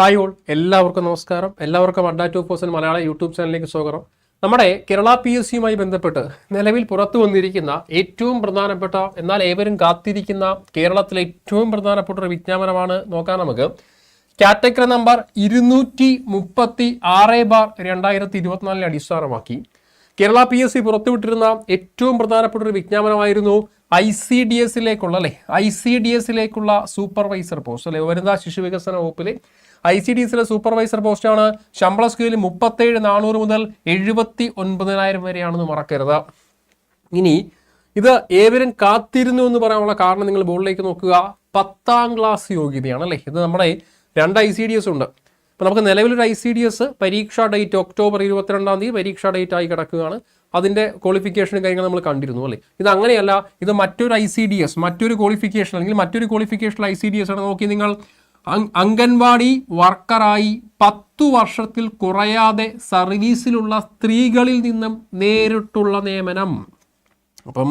Hi all എല്ലാവർക്കും നമസ്കാരം. എല്ലാവർക്കും Adda to person Malayala YouTube ചാനലിലേക്ക് സ്വാഗതം. നമ്മുടെ കേരള പി എസ് സിയുമായി ബന്ധപ്പെട്ട് നിലവിൽ പുറത്തു വന്നിരിക്കുന്ന ഏറ്റവും പ്രധാനപ്പെട്ട എന്നാൽ ഏവരും കാത്തിരിക്കുന്ന കേരളത്തിലെ ഏറ്റവും പ്രധാനപ്പെട്ട ഒരു വിജ്ഞാപനമാണ് നോക്കാൻ നമുക്ക്. കാറ്റഗറി നമ്പർ ഇരുന്നൂറ്റി മുപ്പത്തി ആറ് ബാർ രണ്ടായിരത്തി ഇരുപത്തിനാലിനെ അടിസ്ഥാനമാക്കി. കേരള പി എസ് സി പുറത്തുവിട്ടിരുന്ന ഏറ്റവും പ്രധാനപ്പെട്ട ഒരു വിജ്ഞാപനമായിരുന്നു ഐ സി ഡി എസിലേക്കുള്ള അല്ലെ? ഐ സി ഡി എസിലേക്കുള്ള സൂപ്പർവൈസർ പോസ്റ്റ് അല്ലെ? വനിതാ ശിശു വികസന വകുപ്പിലെ ഐ സി ഡി എസിലെ സൂപ്പർവൈസർ പോസ്റ്റാണ് ശമ്പള സ്കെയിൽ മുപ്പത്തേഴ് നാനൂറ് മുതൽ എഴുപത്തി ഒൻപതിനായിരം വരെയാണെന്ന് മറക്കരുത്. ഇനി ഇത് ഏവരും കാത്തിരുന്നു എന്ന് പറയാനുള്ള കാരണം നിങ്ങൾ ബോർഡിലേക്ക് നോക്കുക. പത്താം ക്ലാസ് യോഗ്യതയാണ് അല്ലേ? ഇത് നമ്മുടെ രണ്ട് ഐ സി ഡി എസ് ഉണ്ട്. അപ്പോൾ നമുക്ക് നിലവിലൊരു ഐ സി ഡി എസ് പരീക്ഷാ ഡേറ്റ് ഒക്ടോബർ ഇരുപത്തിരണ്ടാം തീയതി പരീക്ഷാ ഡേറ്റ് ആയി കിടക്കുകയാണ്. അതിന്റെ ക്വാളിഫിക്കേഷനും കാര്യങ്ങൾ നമ്മൾ കണ്ടിരുന്നു അല്ലേ? ഇത് അങ്ങനെയല്ല ഇത് മറ്റൊരു ഐ സി ഡി എസ് മറ്റൊരു ക്വാളിഫിക്കേഷൻ അല്ലെങ്കിൽ മറ്റൊരു qualification I C D S ആണ്. നോക്കി നിങ്ങൾ അംഗൻവാടി വർക്കറായി പത്തു വർഷത്തിൽ കുറയാതെ സർവീസിലുള്ള സ്ത്രീകളിൽ നിന്നും നേരിട്ടുള്ള നിയമനം. അപ്പം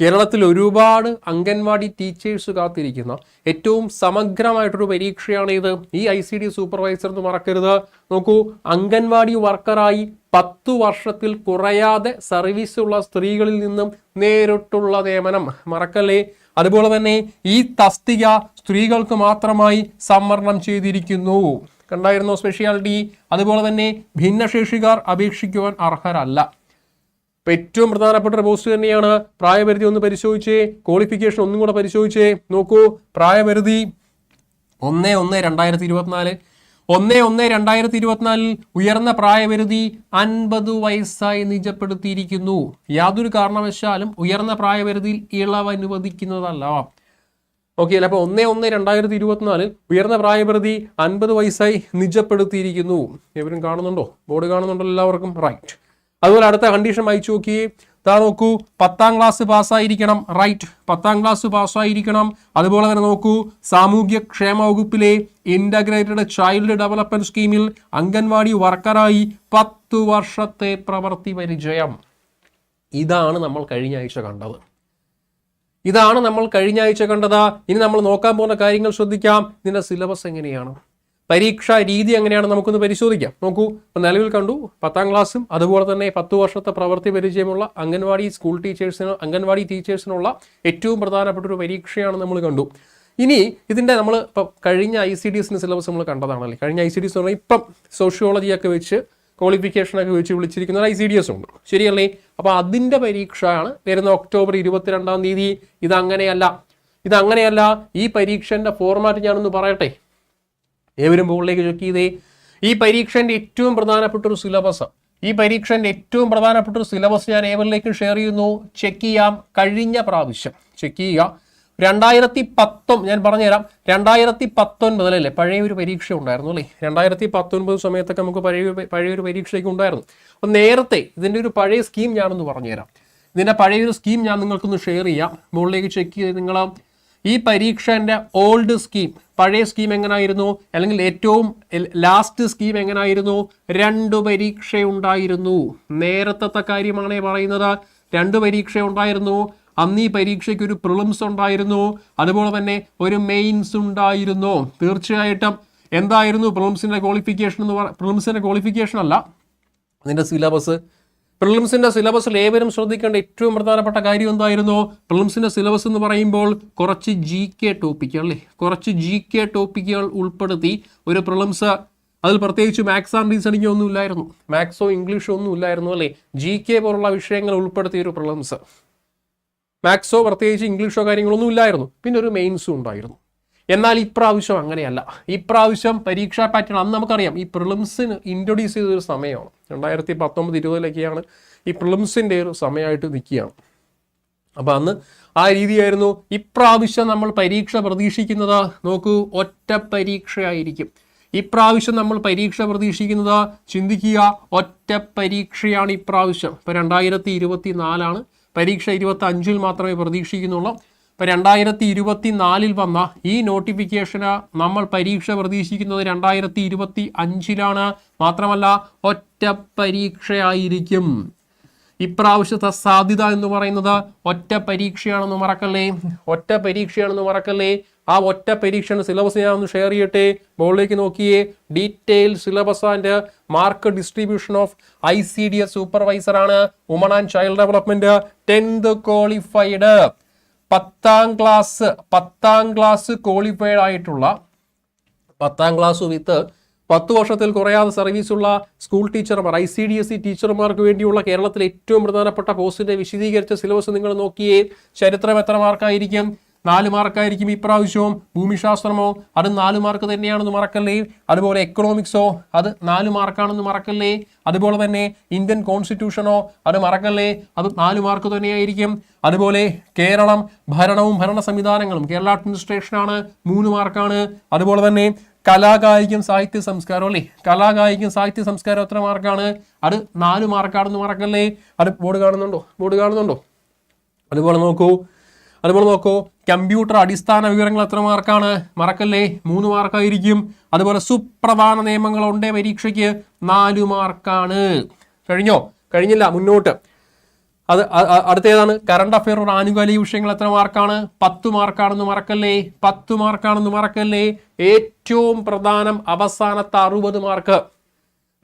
കേരളത്തിൽ ഒരുപാട് അംഗൻവാടി ടീച്ചേഴ്സ് കാത്തിരിക്കുന്ന ഏറ്റവും സമഗ്രമായിട്ടൊരു പരീക്ഷയാണ് ഇത് ഈ ഐ സി ഡി സൂപ്പർവൈസർ എന്ന് മറക്കരുത്. നോക്കൂ അംഗൻവാടി വർക്കറായി പത്തു വർഷത്തിൽ കുറയാതെ സർവീസുള്ള സ്ത്രീകളിൽ നിന്നും നേരിട്ടുള്ള നിയമനം. മറക്കല്ലേ? അതുപോലെ തന്നെ ഈ തസ്തിക സ്ത്രീകൾക്ക് മാത്രമായി സംവരണം ചെയ്തിരിക്കുന്നു. കണ്ടായിരുന്നു സ്പെഷ്യാലിറ്റി? അതുപോലെ തന്നെ ഭിന്നശേഷിക്കാർ അപേക്ഷിക്കുവാൻ അർഹരല്ല. ഇപ്പൊ ഏറ്റവും പ്രധാനപ്പെട്ട ഒരു പോസ്റ്റ് തന്നെയാണ് പ്രായപരിധി ഒന്ന് പരിശോധിച്ചേ ക്വാളിഫിക്കേഷൻ ഒന്നും കൂടെ പരിശോധിച്ചേ. നോക്കൂ പ്രായപരിധി ഒന്ന് ഒന്ന് രണ്ടായിരത്തി ഇരുപത്തിനാല് ഒന്ന് ഒന്ന് രണ്ടായിരത്തി ഇരുപത്തിനാലിൽ ഉയർന്ന പ്രായപരിധി അൻപത് വയസ്സായി നിജപ്പെടുത്തിയിരിക്കുന്നു. യാതൊരു കാരണവശാലും ഉയർന്ന പ്രായപരിധിയിൽ ഇളവ് അനുവദിക്കുന്നതല്ല. ഓക്കെ അല്ലേ അപ്പോൾ ഒന്ന് ഒന്ന് രണ്ടായിരത്തി ഇരുപത്തിനാലിൽ ഉയർന്ന പ്രായപരിധി അൻപത് വയസ്സായി നിജപ്പെടുത്തിയിരിക്കുന്നു. എവരും കാണുന്നുണ്ടോ? ബോർഡ് കാണുന്നുണ്ടോ എല്ലാവർക്കും? റൈറ്റ്. അതുപോലെ അടുത്ത കണ്ടീഷൻ വായിച്ചു നോക്കിയേ താ നോക്കൂ പത്താം ക്ലാസ് പാസ്സായിരിക്കണം റൈറ്റ് പത്താം ക്ലാസ് പാസ്സായിരിക്കണം അതുപോലെ തന്നെ നോക്കൂ സാമൂഹ്യ ക്ഷേമ വകുപ്പിലെ ഇന്റഗ്രേറ്റഡ് ചൈൽഡ് ഡെവലപ്മെന്റ് സ്കീമിൽ അംഗൻവാടി വർക്കറായി പത്തു വർഷത്തെ പ്രവൃത്തി പരിചയം. ഇതാണ് നമ്മൾ കഴിഞ്ഞ ആഴ്ച കണ്ടത്. ഇതാണ് നമ്മൾ കഴിഞ്ഞ ആഴ്ച കണ്ടത്. ഇനി നമ്മൾ നോക്കാൻ പോകുന്ന കാര്യങ്ങൾ ശ്രദ്ധിക്കാം. ഇതിന്റെ സിലബസ് എങ്ങനെയാണ്? പരീക്ഷാ രീതി എങ്ങനെയാണ് നമുക്കൊന്ന് പരിശോധിക്കാം. നോക്കൂ ഇപ്പം നിലവിൽ കണ്ടു പത്താം ക്ലാസ്സും അതുപോലെ തന്നെ പത്ത് വർഷത്തെ പ്രവൃത്തി പരിചയമുള്ള അംഗൻവാടി സ്കൂൾ ടീച്ചേഴ്സിന് അംഗൻവാടി ടീച്ചേഴ്സിനുള്ള ഏറ്റവും പ്രധാനപ്പെട്ട ഒരു പരീക്ഷയാണ് നമ്മൾ കണ്ടു. ഇനി ഇതിന്റെ നമ്മൾ ഇപ്പം കഴിഞ്ഞ ഐ സി ഡി എസിന്റെ സിലബസ് നമ്മൾ കണ്ടതാണല്ലേ? കഴിഞ്ഞ ഐ സി ഡി എസ് പറഞ്ഞാൽ ഇപ്പം സോഷ്യോളജിയൊക്കെ വെച്ച് ക്വാളിഫിക്കേഷനൊക്കെ വെച്ച് വിളിച്ചിരിക്കുന്ന ഒരു ഐ സി ഡി എസ് ഉണ്ട്. ശരിയല്ലേ? അപ്പോൾ അതിന്റെ പരീക്ഷയാണ് വരുന്ന ഒക്ടോബർ ഇരുപത്തിരണ്ടാം തീയതി. ഇതങ്ങനെയല്ല. ഇതങ്ങനെയല്ല. ഈ പരീക്ഷന്റെ ഫോർമാറ്റ് ഞാനൊന്ന് പറയട്ടെ. ഏവരും മുകളിലേക്ക് ചെക്ക് ചെയ്തേ ഈ പരീക്ഷന്റെ ഏറ്റവും പ്രധാനപ്പെട്ട ഒരു സിലബസ് ഈ പരീക്ഷന്റെ ഏറ്റവും പ്രധാനപ്പെട്ട ഒരു സിലബസ് ഞാൻ ഏവരിലേക്ക് ഷെയർ ചെയ്യുന്നു. ചെക്ക് ചെയ്യാം. കഴിഞ്ഞ പ്രാവശ്യം ചെക്ക് ചെയ്യുക. രണ്ടായിരത്തി പത്തൊ ഞാൻ പറഞ്ഞുതരാം. രണ്ടായിരത്തി പത്തൊൻപതിലല്ലേ പഴയ ഒരു പരീക്ഷ ഉണ്ടായിരുന്നു അല്ലേ? രണ്ടായിരത്തി പത്തൊൻപത് സമയത്തൊക്കെ നമുക്ക് പഴയ പഴയ ഒരു പരീക്ഷയൊക്കെ ഉണ്ടായിരുന്നു. അപ്പം നേരത്തെ ഇതിന്റെ ഒരു പഴയ സ്കീം ഞാനൊന്ന് പറഞ്ഞുതരാം. ഇതിന്റെ പഴയൊരു സ്കീം ഞാൻ നിങ്ങൾക്കൊന്ന് ഷെയർ ചെയ്യാം. മുകളിലേക്ക് ചെക്ക് ചെയ്ത് നിങ്ങൾ ഈ പരീക്ഷന്റെ ഓൾഡ് സ്കീം പഴയ സ്കീം എങ്ങനായിരുന്നു? അല്ലെങ്കിൽ ഏറ്റവും ലാസ്റ്റ് സ്കീം എങ്ങനായിരുന്നു? രണ്ട് പരീക്ഷ ഉണ്ടായിരുന്നു നേരത്തെ കാര്യമാണ് പറയുന്നത്. രണ്ട് പരീക്ഷ ഉണ്ടായിരുന്നു അന്ന് ഈ പരീക്ഷയ്ക്ക് ഒരു പ്രിലിംസ് ഉണ്ടായിരുന്നു. അതുപോലെ തന്നെ ഒരു മെയിൻസ് ഉണ്ടായിരുന്നു. തീർച്ചയായിട്ടും എന്തായിരുന്നു പ്രിലിംസിന്റെ ക്വാളിഫിക്കേഷൻ എന്ന് പറ പ്രിലിംസിന്റെ ക്വാളിഫിക്കേഷൻ അല്ല. അതിന്റെ സിലബസ് പ്രിലിംസിന്റെ സിലബസിൽ ഏവരും ശ്രദ്ധിക്കേണ്ട ഏറ്റവും പ്രധാനപ്പെട്ട കാര്യം എന്തായിരുന്നു? പ്രിലിംസിന്റെ സിലബസ് എന്ന് പറയുമ്പോൾ കുറച്ച് ജി കെ ടോപ്പിക്കുകൾ അല്ലേ? കുറച്ച് ജി കെ ടോപ്പിക്കുകൾ ഉൾപ്പെടുത്തി ഒരു പ്രിലിംസ്. അതിൽ പ്രത്യേകിച്ച് മാത്സ് ആൻഡ് റീസണിങ്ങോ ഒന്നും ഇല്ലായിരുന്നു. മാത്സോ ഇംഗ്ലീഷോ ഒന്നും ഇല്ലായിരുന്നു അല്ലേ? ജി കെ പോലുള്ള വിഷയങ്ങൾ ഉൾപ്പെടുത്തിയ ഒരു പ്രിലിംസ്. മാത്സോ പ്രത്യേകിച്ച് ഇംഗ്ലീഷോ കാര്യങ്ങളൊന്നും ഇല്ലായിരുന്നു. പിന്നെ ഒരു മെയിൻസും ഉണ്ടായിരുന്നു. എന്നാൽ ഇപ്രാവശ്യം അങ്ങനെയല്ല. ഇപ്രാവശ്യം പരീക്ഷാ പാറ്റേൺ അന്ന് നമുക്കറിയാം ഈ പ്രിലിംസിന് ഇൻട്രൊഡ്യൂസ് ചെയ്തൊരു സമയമാണ്. രണ്ടായിരത്തി പത്തൊമ്പത് ഇരുപതിലൊക്കെയാണ് ഈ പ്രിലിംസിന്റെ ഒരു സമയമായിട്ട് നിൽക്കുകയാണ്. അപ്പോൾ അന്ന് ആ രീതിയായിരുന്നു. ഇപ്രാവശ്യം നമ്മൾ പരീക്ഷ പ്രതീക്ഷിക്കുന്നത് നോക്കൂ ഒറ്റ പരീക്ഷയായിരിക്കും. ഇപ്രാവശ്യം നമ്മൾ പരീക്ഷ പ്രതീക്ഷിക്കുന്നത് ചിന്തിക്കുക ഒറ്റ പരീക്ഷയാണ് ഇപ്രാവശ്യം. ഇപ്പോൾ രണ്ടായിരത്തി ഇരുപത്തി നാലാണ് പരീക്ഷ ഇരുപത്തി അഞ്ചിൽ മാത്രമേ പ്രതീക്ഷിക്കുന്നുള്ളൂ. ഇപ്പോൾ രണ്ടായിരത്തി ഇരുപത്തി നാലിൽ വന്ന ഈ നോട്ടിഫിക്കേഷന് നമ്മൾ പരീക്ഷ പ്രതീക്ഷിക്കുന്നത് രണ്ടായിരത്തി ഇരുപത്തി അഞ്ചിലാണ് മാത്രമല്ല ഒറ്റ പരീക്ഷയായിരിക്കും. ഇപ്രാവശ്യത്തെ സാധ്യത എന്ന് പറയുന്നത് ഒറ്റ പരീക്ഷയാണെന്ന് മറക്കല്ലേ? ഒറ്റ പരീക്ഷയാണെന്ന് മറക്കല്ലേ? ആ ഒറ്റ പരീക്ഷയുടെ സിലബസ് ഞാൻ ഒന്ന് ഷെയർ ചെയ്യട്ടെ? മുകളിലേക്ക് നോക്കിയേ detail syllabus and mark distribution of I C D S supervisor ആണ്. Woman and child development tenth qualified പത്താം ക്ലാസ് പത്താം ക്ലാസ് ക്വാളിഫൈഡ് ആയിട്ടുള്ള പത്താം ക്ലാസ് വിത്ത് പത്ത് വർഷത്തിൽ കുറയാതെ സർവീസുള്ള സ്കൂൾ ടീച്ചർമാർ I C D S C ടീച്ചർമാർക്ക് വേണ്ടിയുള്ള കേരളത്തിലെ ഏറ്റവും പ്രധാനപ്പെട്ട പോസ്റ്റിന്റെ വിശദീകരിച്ച സിലബസ് നിങ്ങൾ നോക്കിയേ ചരിത്രം എത്ര മാർക്കായിരിക്കും നാല് മാർക്കായിരിക്കും ഇപ്രാവശ്യവും ഭൂമിശാസ്ത്രമോ? അത് നാല് മാർക്ക് തന്നെയാണെന്ന് മറക്കല്ലേ? അതുപോലെ എക്കണോമിക്സോ അത് നാല് മാർക്കാണെന്ന് മറക്കല്ലേ? അതുപോലെ തന്നെ ഇന്ത്യൻ കോൺസ്റ്റിറ്റ്യൂഷനോ അത് മറക്കല്ലേ? അത് നാല് മാർക്ക് തന്നെയായിരിക്കും. അതുപോലെ കേരളം ഭരണവും ഭരണ സംവിധാനങ്ങളും. കേരള അഡ്മിനിസ്ട്രേഷനാണ് മൂന്ന് മാർക്കാണ്. അതുപോലെ തന്നെ കലാകായികം സാഹിത്യ സംസ്കാരം അല്ലേ? കലാകായികം സാഹിത്യ സംസ്കാരം എത്ര മാർക്കാണ്? അത് നാല് മാർക്കാണെന്ന് മറക്കല്ലേ? അത് ബോർഡ് കാണുന്നുണ്ടോ? ബോർഡ് കാണുന്നുണ്ടോ? അതുപോലെ നോക്കൂ. അതുപോലെ നോക്കൂ കമ്പ്യൂട്ടർ അടിസ്ഥാന വിവരങ്ങൾ എത്ര മാർക്കാണ്? മറക്കല്ലേ? മൂന്ന് മാർക്കായിരിക്കും. അതുപോലെ സുപ്രധാന നിയമങ്ങൾ ഉണ്ടേ പരീക്ഷയ്ക്ക്. നാല് മാർക്കാണ്. കഴിഞ്ഞോ? കഴിഞ്ഞില്ല മുന്നോട്ട്. അത് അടുത്തേതാണ്. കറണ്ട് അഫയർ ആനുകാലിക വിഷയങ്ങൾ എത്ര മാർക്കാണ്? പത്ത് മാർക്കാണെന്ന് മറക്കല്ലേ? പത്ത് മാർക്കാണെന്ന് മറക്കല്ലേ? ഏറ്റവും പ്രധാനം അവസാനത്തെ അറുപത് മാർക്ക്.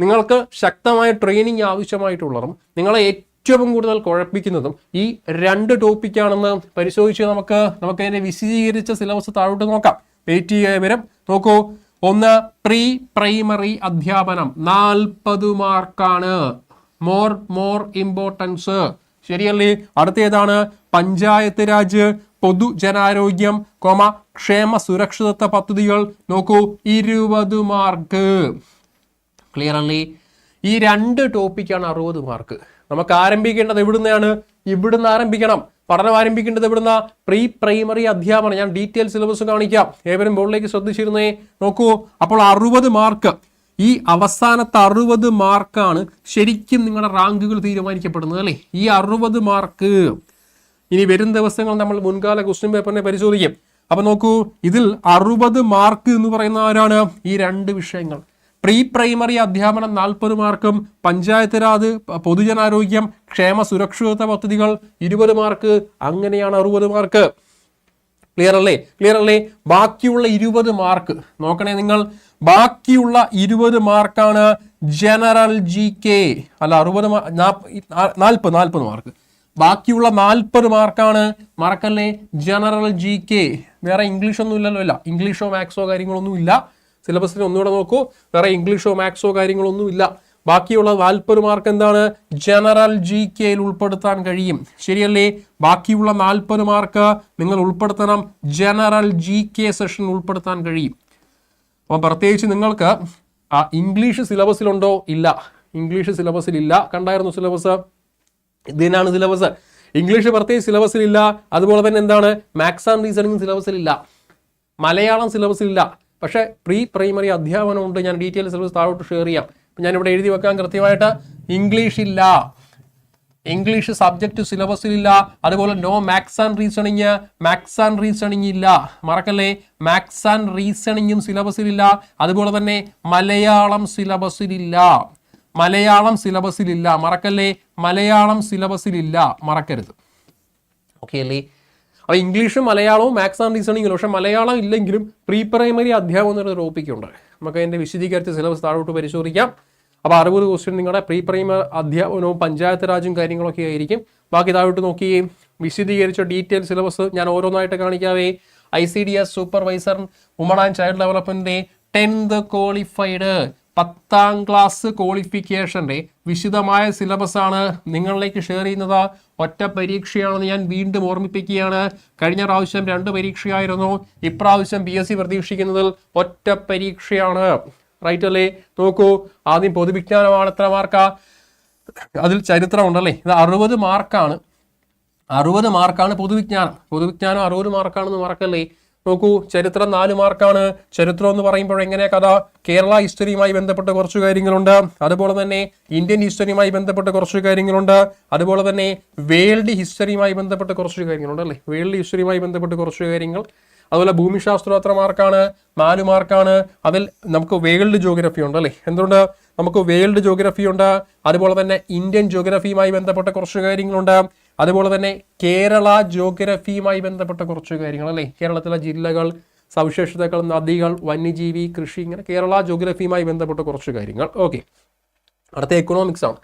നിങ്ങൾക്ക് ശക്തമായ ട്രെയിനിങ് ആവശ്യമായിട്ടുള്ളതും നിങ്ങളെ ഏറ്റവും കൂടുതൽ കുഴപ്പിക്കുന്നതും ഈ രണ്ട് ടോപ്പിക്കാണെന്ന് പരിശോധിച്ച് നമുക്ക് നമുക്ക് അതിനെ വിശദീകരിച്ച സിലബസ് താഴോട്ട് നോക്കാം. വെയിറ്റ് ചെയ്യുക വരും നോക്കൂ. ഒന്ന് പ്രീ പ്രൈമറി അധ്യാപനം. നാൽപ്പത് മാർക്കാണ്. മോർ മോർ ഇമ്പോർട്ടൻസ് ശരിയല്ലേ? അടുത്തേതാണ് പഞ്ചായത്ത് രാജ് പൊതുജനാരോഗ്യം കോമ ക്ഷേമ സുരക്ഷിതത്വ പദ്ധതികൾ. നോക്കൂ ഇരുപത് മാർക്ക്. ക്ലിയർ അല്ലേ? ഈ രണ്ട് ടോപ്പിക്കാണ് അറുപത് മാർക്ക്. നമുക്ക് ആരംഭിക്കേണ്ടത് എവിടുന്നാണ്? ഇവിടുന്ന് ആരംഭിക്കണം. പഠനം ആരംഭിക്കേണ്ടത് എവിടുന്ന? പ്രീ പ്രൈമറി അധ്യാപനം. ഞാൻ ഡീറ്റെയിൽ സിലബസ് കാണിക്കാം. ഏവരും ബോർഡിലേക്ക് ശ്രദ്ധിച്ചിരുന്നേ. നോക്കൂ അപ്പോൾ അറുപത് മാർക്ക് ഈ അവസാനത്തെ അറുപത് മാർക്കാണ് ശരിക്കും നിങ്ങളുടെ റാങ്കുകൾ തീരുമാനിക്കപ്പെടുന്നത് അല്ലേ? ഈ അറുപത് മാർക്ക് ഇനി വരും ദിവസങ്ങൾ നമ്മൾ മുൻകാല ക്വസ്റ്റ്യൻ പേപ്പറിനെ പരിശോധിക്കും. അപ്പൊ നോക്കൂ ഇതിൽ അറുപത് മാർക്ക് എന്ന് പറയുന്ന ആരാണ്? ഈ രണ്ട് വിഷയങ്ങൾ. പ്രീ പ്രൈമറി അധ്യാപനം നാൽപ്പത് മാർക്കും പഞ്ചായത്ത് രാജ് പൊതുജനാരോഗ്യം ക്ഷേമ സുരക്ഷിത പദ്ധതികൾ ഇരുപത് മാർക്ക് അങ്ങനെയാണ് അറുപത് മാർക്ക്. ക്ലിയർ അല്ലേ? ക്ലിയർ അല്ലേ? ബാക്കിയുള്ള ഇരുപത് മാർക്ക്. നോക്കണേ നിങ്ങൾ. ബാക്കിയുള്ള ഇരുപത് മാർക്കാണ് ജനറൽ ജി കെ അല്ല അറുപത് നാൽപ്പത് നാൽപ്പത് മാർക്ക്. ബാക്കിയുള്ള നാൽപ്പത് മാർക്കാണ് മറക്കല്ലേ? ജനറൽ ജി കെ വേറെ ഇംഗ്ലീഷ് ഒന്നും ഇല്ലല്ലോ ഇല്ല. ഇംഗ്ലീഷോ മാത്സോ കാര്യങ്ങളൊന്നും ഇല്ല. സിലബസിൽ ഒന്നുകൂടെ നോക്കൂ. വേറെ ഇംഗ്ലീഷോ മാത്സോ കാര്യങ്ങളൊന്നും ഇല്ല. ബാക്കിയുള്ള നാൽപ്പത് മാർക്ക് എന്താണ്? ജനറൽ ജി കെയിൽ ഉൾപ്പെടുത്താൻ കഴിയും. ശരിയല്ലേ? ബാക്കിയുള്ള നാൽപ്പത് മാർക്ക് നിങ്ങൾ ഉൾപ്പെടുത്തണം. ജനറൽ ജി കെ സെഷൻ ഉൾപ്പെടുത്താൻ കഴിയും. അപ്പം പ്രത്യേകിച്ച് നിങ്ങൾക്ക് ഇംഗ്ലീഷ് സിലബസിലുണ്ടോ ഇല്ല. ഇംഗ്ലീഷ് സിലബസിലില്ല കണ്ടായിരുന്നു സിലബസ് ഇതിനാണ് സിലബസ് ഇംഗ്ലീഷ് പ്രത്യേകിച്ച് സിലബസിലില്ല അതുപോലെ തന്നെ എന്താണ്? മാത്സ് ആൻഡ് റീസണിങ് സിലബസിലില്ല മലയാളം സിലബസിലില്ല പക്ഷേ പ്രീ പ്രൈമറി അധ്യാപനമുണ്ട് ഞാൻ ഡീറ്റെയിൽ സിലബസ് താഴോട്ട് ഷെയർ ചെയ്യാം. അപ്പം ഞാനിവിടെ എഴുതി വെക്കാൻ കൃത്യമായിട്ട് ഇംഗ്ലീഷ് ഇല്ല ഇംഗ്ലീഷ് സബ്ജക്റ്റ് സിലബസിലില്ല അതുപോലെ no maths and reasoning maths and reasoning ഇല്ല. മറക്കല്ലേ? മാത്സ് ആൻഡ് റീസണിങ്ങും സിലബസിലില്ല അതുപോലെ തന്നെ മലയാളം സിലബസിലില്ല മലയാളം സിലബസിലില്ല മറക്കല്ലേ? മലയാളം സിലബസിലില്ല മറക്കരുത്. ഓക്കെ അല്ലേ? അപ്പോൾ ഇംഗ്ലീഷും മലയാളവും മാത്സ് ആൻഡ് റീസണിങ്ങിലും. പക്ഷേ മലയാളം ഇല്ലെങ്കിലും പ്രീ പ്രൈമറി അധ്യാപകം എന്നൊരു ടോപ്പിക്കുണ്ട്. നമുക്ക് അതിന്റെ വിശദീകരിച്ച സിലബസ് താഴോട്ട് പരിശോധിക്കാം. അപ്പോൾ അറുപത് ക്വസ്റ്റ്യൻ നിങ്ങളുടെ പ്രീ പ്രൈമറി അധ്യാപനവും പഞ്ചായത്ത് രാജും കാര്യങ്ങളൊക്കെ ആയിരിക്കും. ബാക്കി താഴോട്ട് നോക്കുകയും വിശദീകരിച്ച ഡീറ്റെയിൽ സിലബസ് ഞാൻ ഓരോന്നായിട്ട് കാണിക്കാവേ. I C D S supervisor woman and child ഡെവലപ്മെന്റിന്റെ tenth qualified പത്താം ക്ലാസ് ക്വാളിഫിക്കേഷന്റെ വിശദമായ സിലബസ് ആണ് നിങ്ങളിലേക്ക് ഷെയർ ചെയ്യുന്നത്. ഒറ്റ പരീക്ഷയാണെന്ന് ഞാൻ വീണ്ടും ഓർമ്മിപ്പിക്കുകയാണ്. കഴിഞ്ഞ പ്രാവശ്യം രണ്ട് പരീക്ഷയായിരുന്നു. ഇപ്രാവശ്യം പി എസ് സി പ്രതീക്ഷിക്കുന്നതിൽ ഒറ്റ പരീക്ഷയാണ്. റൈറ്റ് അല്ലേ? നോക്കൂ ആദ്യം പൊതുവിജ്ഞാനമാണ് എത്ര മാർക്കാ? അതിൽ ചരിത്രമുണ്ടല്ലേ? ഇത് അറുപത് മാർക്കാണ്. അറുപത് മാർക്കാണ് പൊതുവിജ്ഞാനം. പൊതുവിജ്ഞാനം അറുപത് മാർക്കാണെന്ന് മറക്കല്ലേ നോക്കൂ ചരിത്രം നാല് മാർക്കാണ്. ചരിത്രം എന്ന് പറയുമ്പോൾ എങ്ങനെ കഥ? കേരള ഹിസ്റ്ററിയുമായി ബന്ധപ്പെട്ട കുറച്ച് കാര്യങ്ങളുണ്ട്. അതുപോലെ തന്നെ ഇന്ത്യൻ ഹിസ്റ്ററിയുമായി ബന്ധപ്പെട്ട കുറച്ച് കാര്യങ്ങളുണ്ട്. അതുപോലെ തന്നെ വേൾഡ് ഹിസ്റ്ററിയുമായി ബന്ധപ്പെട്ട കുറച്ച് കാര്യങ്ങളുണ്ട് അല്ലേ? വേൾഡ് ഹിസ്റ്ററിയുമായി ബന്ധപ്പെട്ട കുറച്ച് കാര്യങ്ങൾ. അതുപോലെ ഭൂമിശാസ്ത്രം എത്ര മാർക്കാണ്. നാല് മാർക്കാണ്. അതിൽ നമുക്ക് വേൾഡ് ജോഗ്രഫി ഉണ്ട് അല്ലേ? എന്തുകൊണ്ട് നമുക്ക് വേൾഡ് ജോഗ്രഫി ഉണ്ട്. അതുപോലെ തന്നെ ഇന്ത്യൻ ജോഗ്രഫിയുമായി ബന്ധപ്പെട്ട കുറച്ച് കാര്യങ്ങളുണ്ട്. അതുപോലെ തന്നെ കേരള ജോഗ്രഫിയുമായി ബന്ധപ്പെട്ട കുറച്ച് കാര്യങ്ങൾ അല്ലേ? കേരളത്തിലെ ജില്ലകൾ സവിശേഷതകൾ നദികൾ വന്യജീവി കൃഷി ഇങ്ങനെ കേരള ജോഗ്രഫിയുമായി ബന്ധപ്പെട്ട കുറച്ച് കാര്യങ്ങൾ. ഓക്കെ അടുത്ത എക്കണോമിക്സ് ആണ്.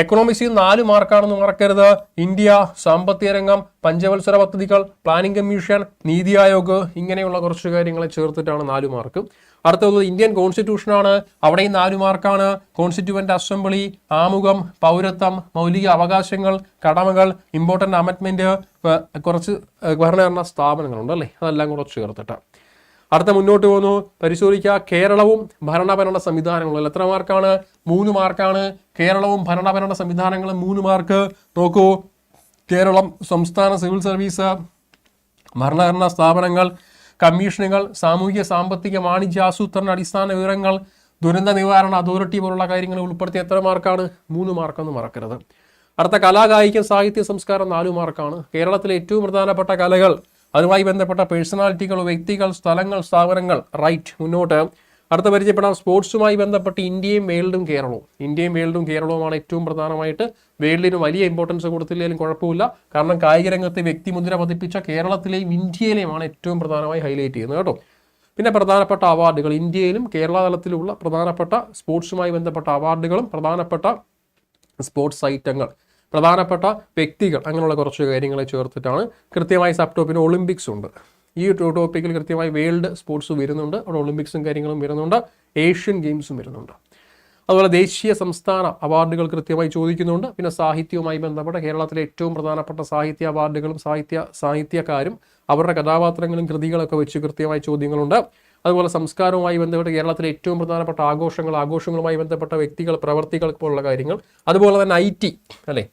എക്കണോമിക്സിൽ നാല് മാർക്കാണെന്ന് മറക്കരുത്. ഇന്ത്യ സാമ്പത്തിക രംഗം പഞ്ചവത്സര പദ്ധതികൾ പ്ലാനിംഗ് കമ്മീഷൻ നീതി ആയോഗ് ഇങ്ങനെയുള്ള കുറച്ച് കാര്യങ്ങളെ ചേർത്തിട്ടാണ് നാല് മാർക്ക്. അടുത്തത് ഇന്ത്യൻ കോൺസ്റ്റിറ്റ്യൂഷൻ ആണ്. അവിടെയും നാല് മാർക്കാണ്. കോൺസ്റ്റിറ്റ്യൂവന്റ് അസംബ്ലി ആമുഖം പൗരത്വം മൗലിക അവകാശങ്ങൾ കടമകൾ ഇമ്പോർട്ടന്റ് അമെന്റ്മെന്റ് കുറച്ച് ഭരണഘടനാ സ്ഥാപനങ്ങളുണ്ട് അല്ലേ? അതെല്ലാം കൂടെ ചേർത്തിട്ടാണ് അടുത്ത മുന്നോട്ട് പോകുന്നു. പരിശോധിക്കുക. കേരളവും ഭരണഭരണ സംവിധാനങ്ങളും. എത്ര മാർക്കാണ്? മൂന്ന് മാർക്കാണ്. കേരളവും ഭരണഭരണ സംവിധാനങ്ങളും മൂന്ന് മാർക്ക്. നോക്കൂ. കേരളം സംസ്ഥാന സിവിൽ സർവീസ് ഭരണഘടനാ സ്ഥാപനങ്ങൾ കമ്മീഷനുകൾ സാമൂഹിക സാമ്പത്തിക വാണിജ്യ ആസൂത്രണ അടിസ്ഥാന വിവരങ്ങൾ ദുരന്ത നിവാരണ അതോറിറ്റി പോലുള്ള കാര്യങ്ങൾ ഉൾപ്പെടുത്തി എത്ര മാർക്കാണ്? മൂന്ന് മാർക്കെന്ന് മറക്കരുത്. അടുത്ത കലാകായിക സാഹിത്യ സംസ്കാരം നാലു മാർക്കാണ്. കേരളത്തിലെ ഏറ്റവും പ്രധാനപ്പെട്ട കലകൾ അതുമായി ബന്ധപ്പെട്ട പേഴ്സണാലിറ്റികൾ വ്യക്തികൾ സ്ഥലങ്ങൾ സ്ഥാപനങ്ങൾ. റൈറ്റ് മുന്നോട്ട്. അടുത്ത പരിചയപ്പെടാം. സ്പോർട്സുമായി ബന്ധപ്പെട്ട് ഇന്ത്യയും വേൾഡും കേരളവും. ഇന്ത്യയും വേൾഡും കേരളവുമാണ് ഏറ്റവും പ്രധാനമായിട്ട് വേൾഡിന് വലിയ ഇമ്പോർട്ടൻസ് കൊടുത്തില്ലെങ്കിലും കുഴപ്പമില്ല. കാരണം കായിക രംഗത്തെ വ്യക്തിമുദ്ര പതിപ്പിച്ച കേരളത്തിലെയും ഇന്ത്യയിലെയുമാണ് ഏറ്റവും പ്രധാനമായി ഹൈലൈറ്റ് ചെയ്യുന്നത് കേട്ടോ. പിന്നെ പ്രധാനപ്പെട്ട അവാർഡുകൾ ഇന്ത്യയിലും കേരള തലത്തിലുള്ള പ്രധാനപ്പെട്ട സ്പോർട്സുമായി ബന്ധപ്പെട്ട അവാർഡുകളും പ്രധാനപ്പെട്ട സ്പോർട്സ് ഐറ്റങ്ങൾ പ്രധാനപ്പെട്ട വ്യക്തികൾ അങ്ങനെയുള്ള കുറച്ച് കാര്യങ്ങളെ ചേർത്തിട്ടാണ് കൃത്യമായി സബ് ടോപ്പിന് ഒളിമ്പിക്സ് ഉണ്ട്. ഈ ടോപ്പിക്കിൽ കൃത്യമായി വേൾഡ് സ്പോർട്സ് വരുന്നുണ്ട്. അവിടെ ഒളിമ്പിക്സും കാര്യങ്ങളും വരുന്നുണ്ട്. ഏഷ്യൻ ഗെയിംസും വരുന്നുണ്ട്. അതുപോലെ ദേശീയ സംസ്ഥാന അവാർഡുകൾ കൃത്യമായി ചോദിക്കുന്നുണ്ട്. പിന്നെ സാഹിത്യവുമായി ബന്ധപ്പെട്ട കേരളത്തിലെ ഏറ്റവും പ്രധാനപ്പെട്ട സാഹിത്യ അവാർഡുകളും സാഹിത്യ സാഹിത്യക്കാരും അവരുടെ കഥാപാത്രങ്ങളും കൃതികളൊക്കെ വെച്ച് കൃത്യമായി ചോദ്യങ്ങളുണ്ട്. അതുപോലെ സംസ്കാരവുമായി ബന്ധപ്പെട്ട് കേരളത്തിലെ ഏറ്റവും പ്രധാനപ്പെട്ട ആഘോഷങ്ങൾ ആഘോഷങ്ങളുമായി ബന്ധപ്പെട്ട വ്യക്തികൾ പ്രവർത്തികൾ പോലുള്ള കാര്യങ്ങൾ. അതുപോലെ തന്നെ ഐ ടി അല്ലേ?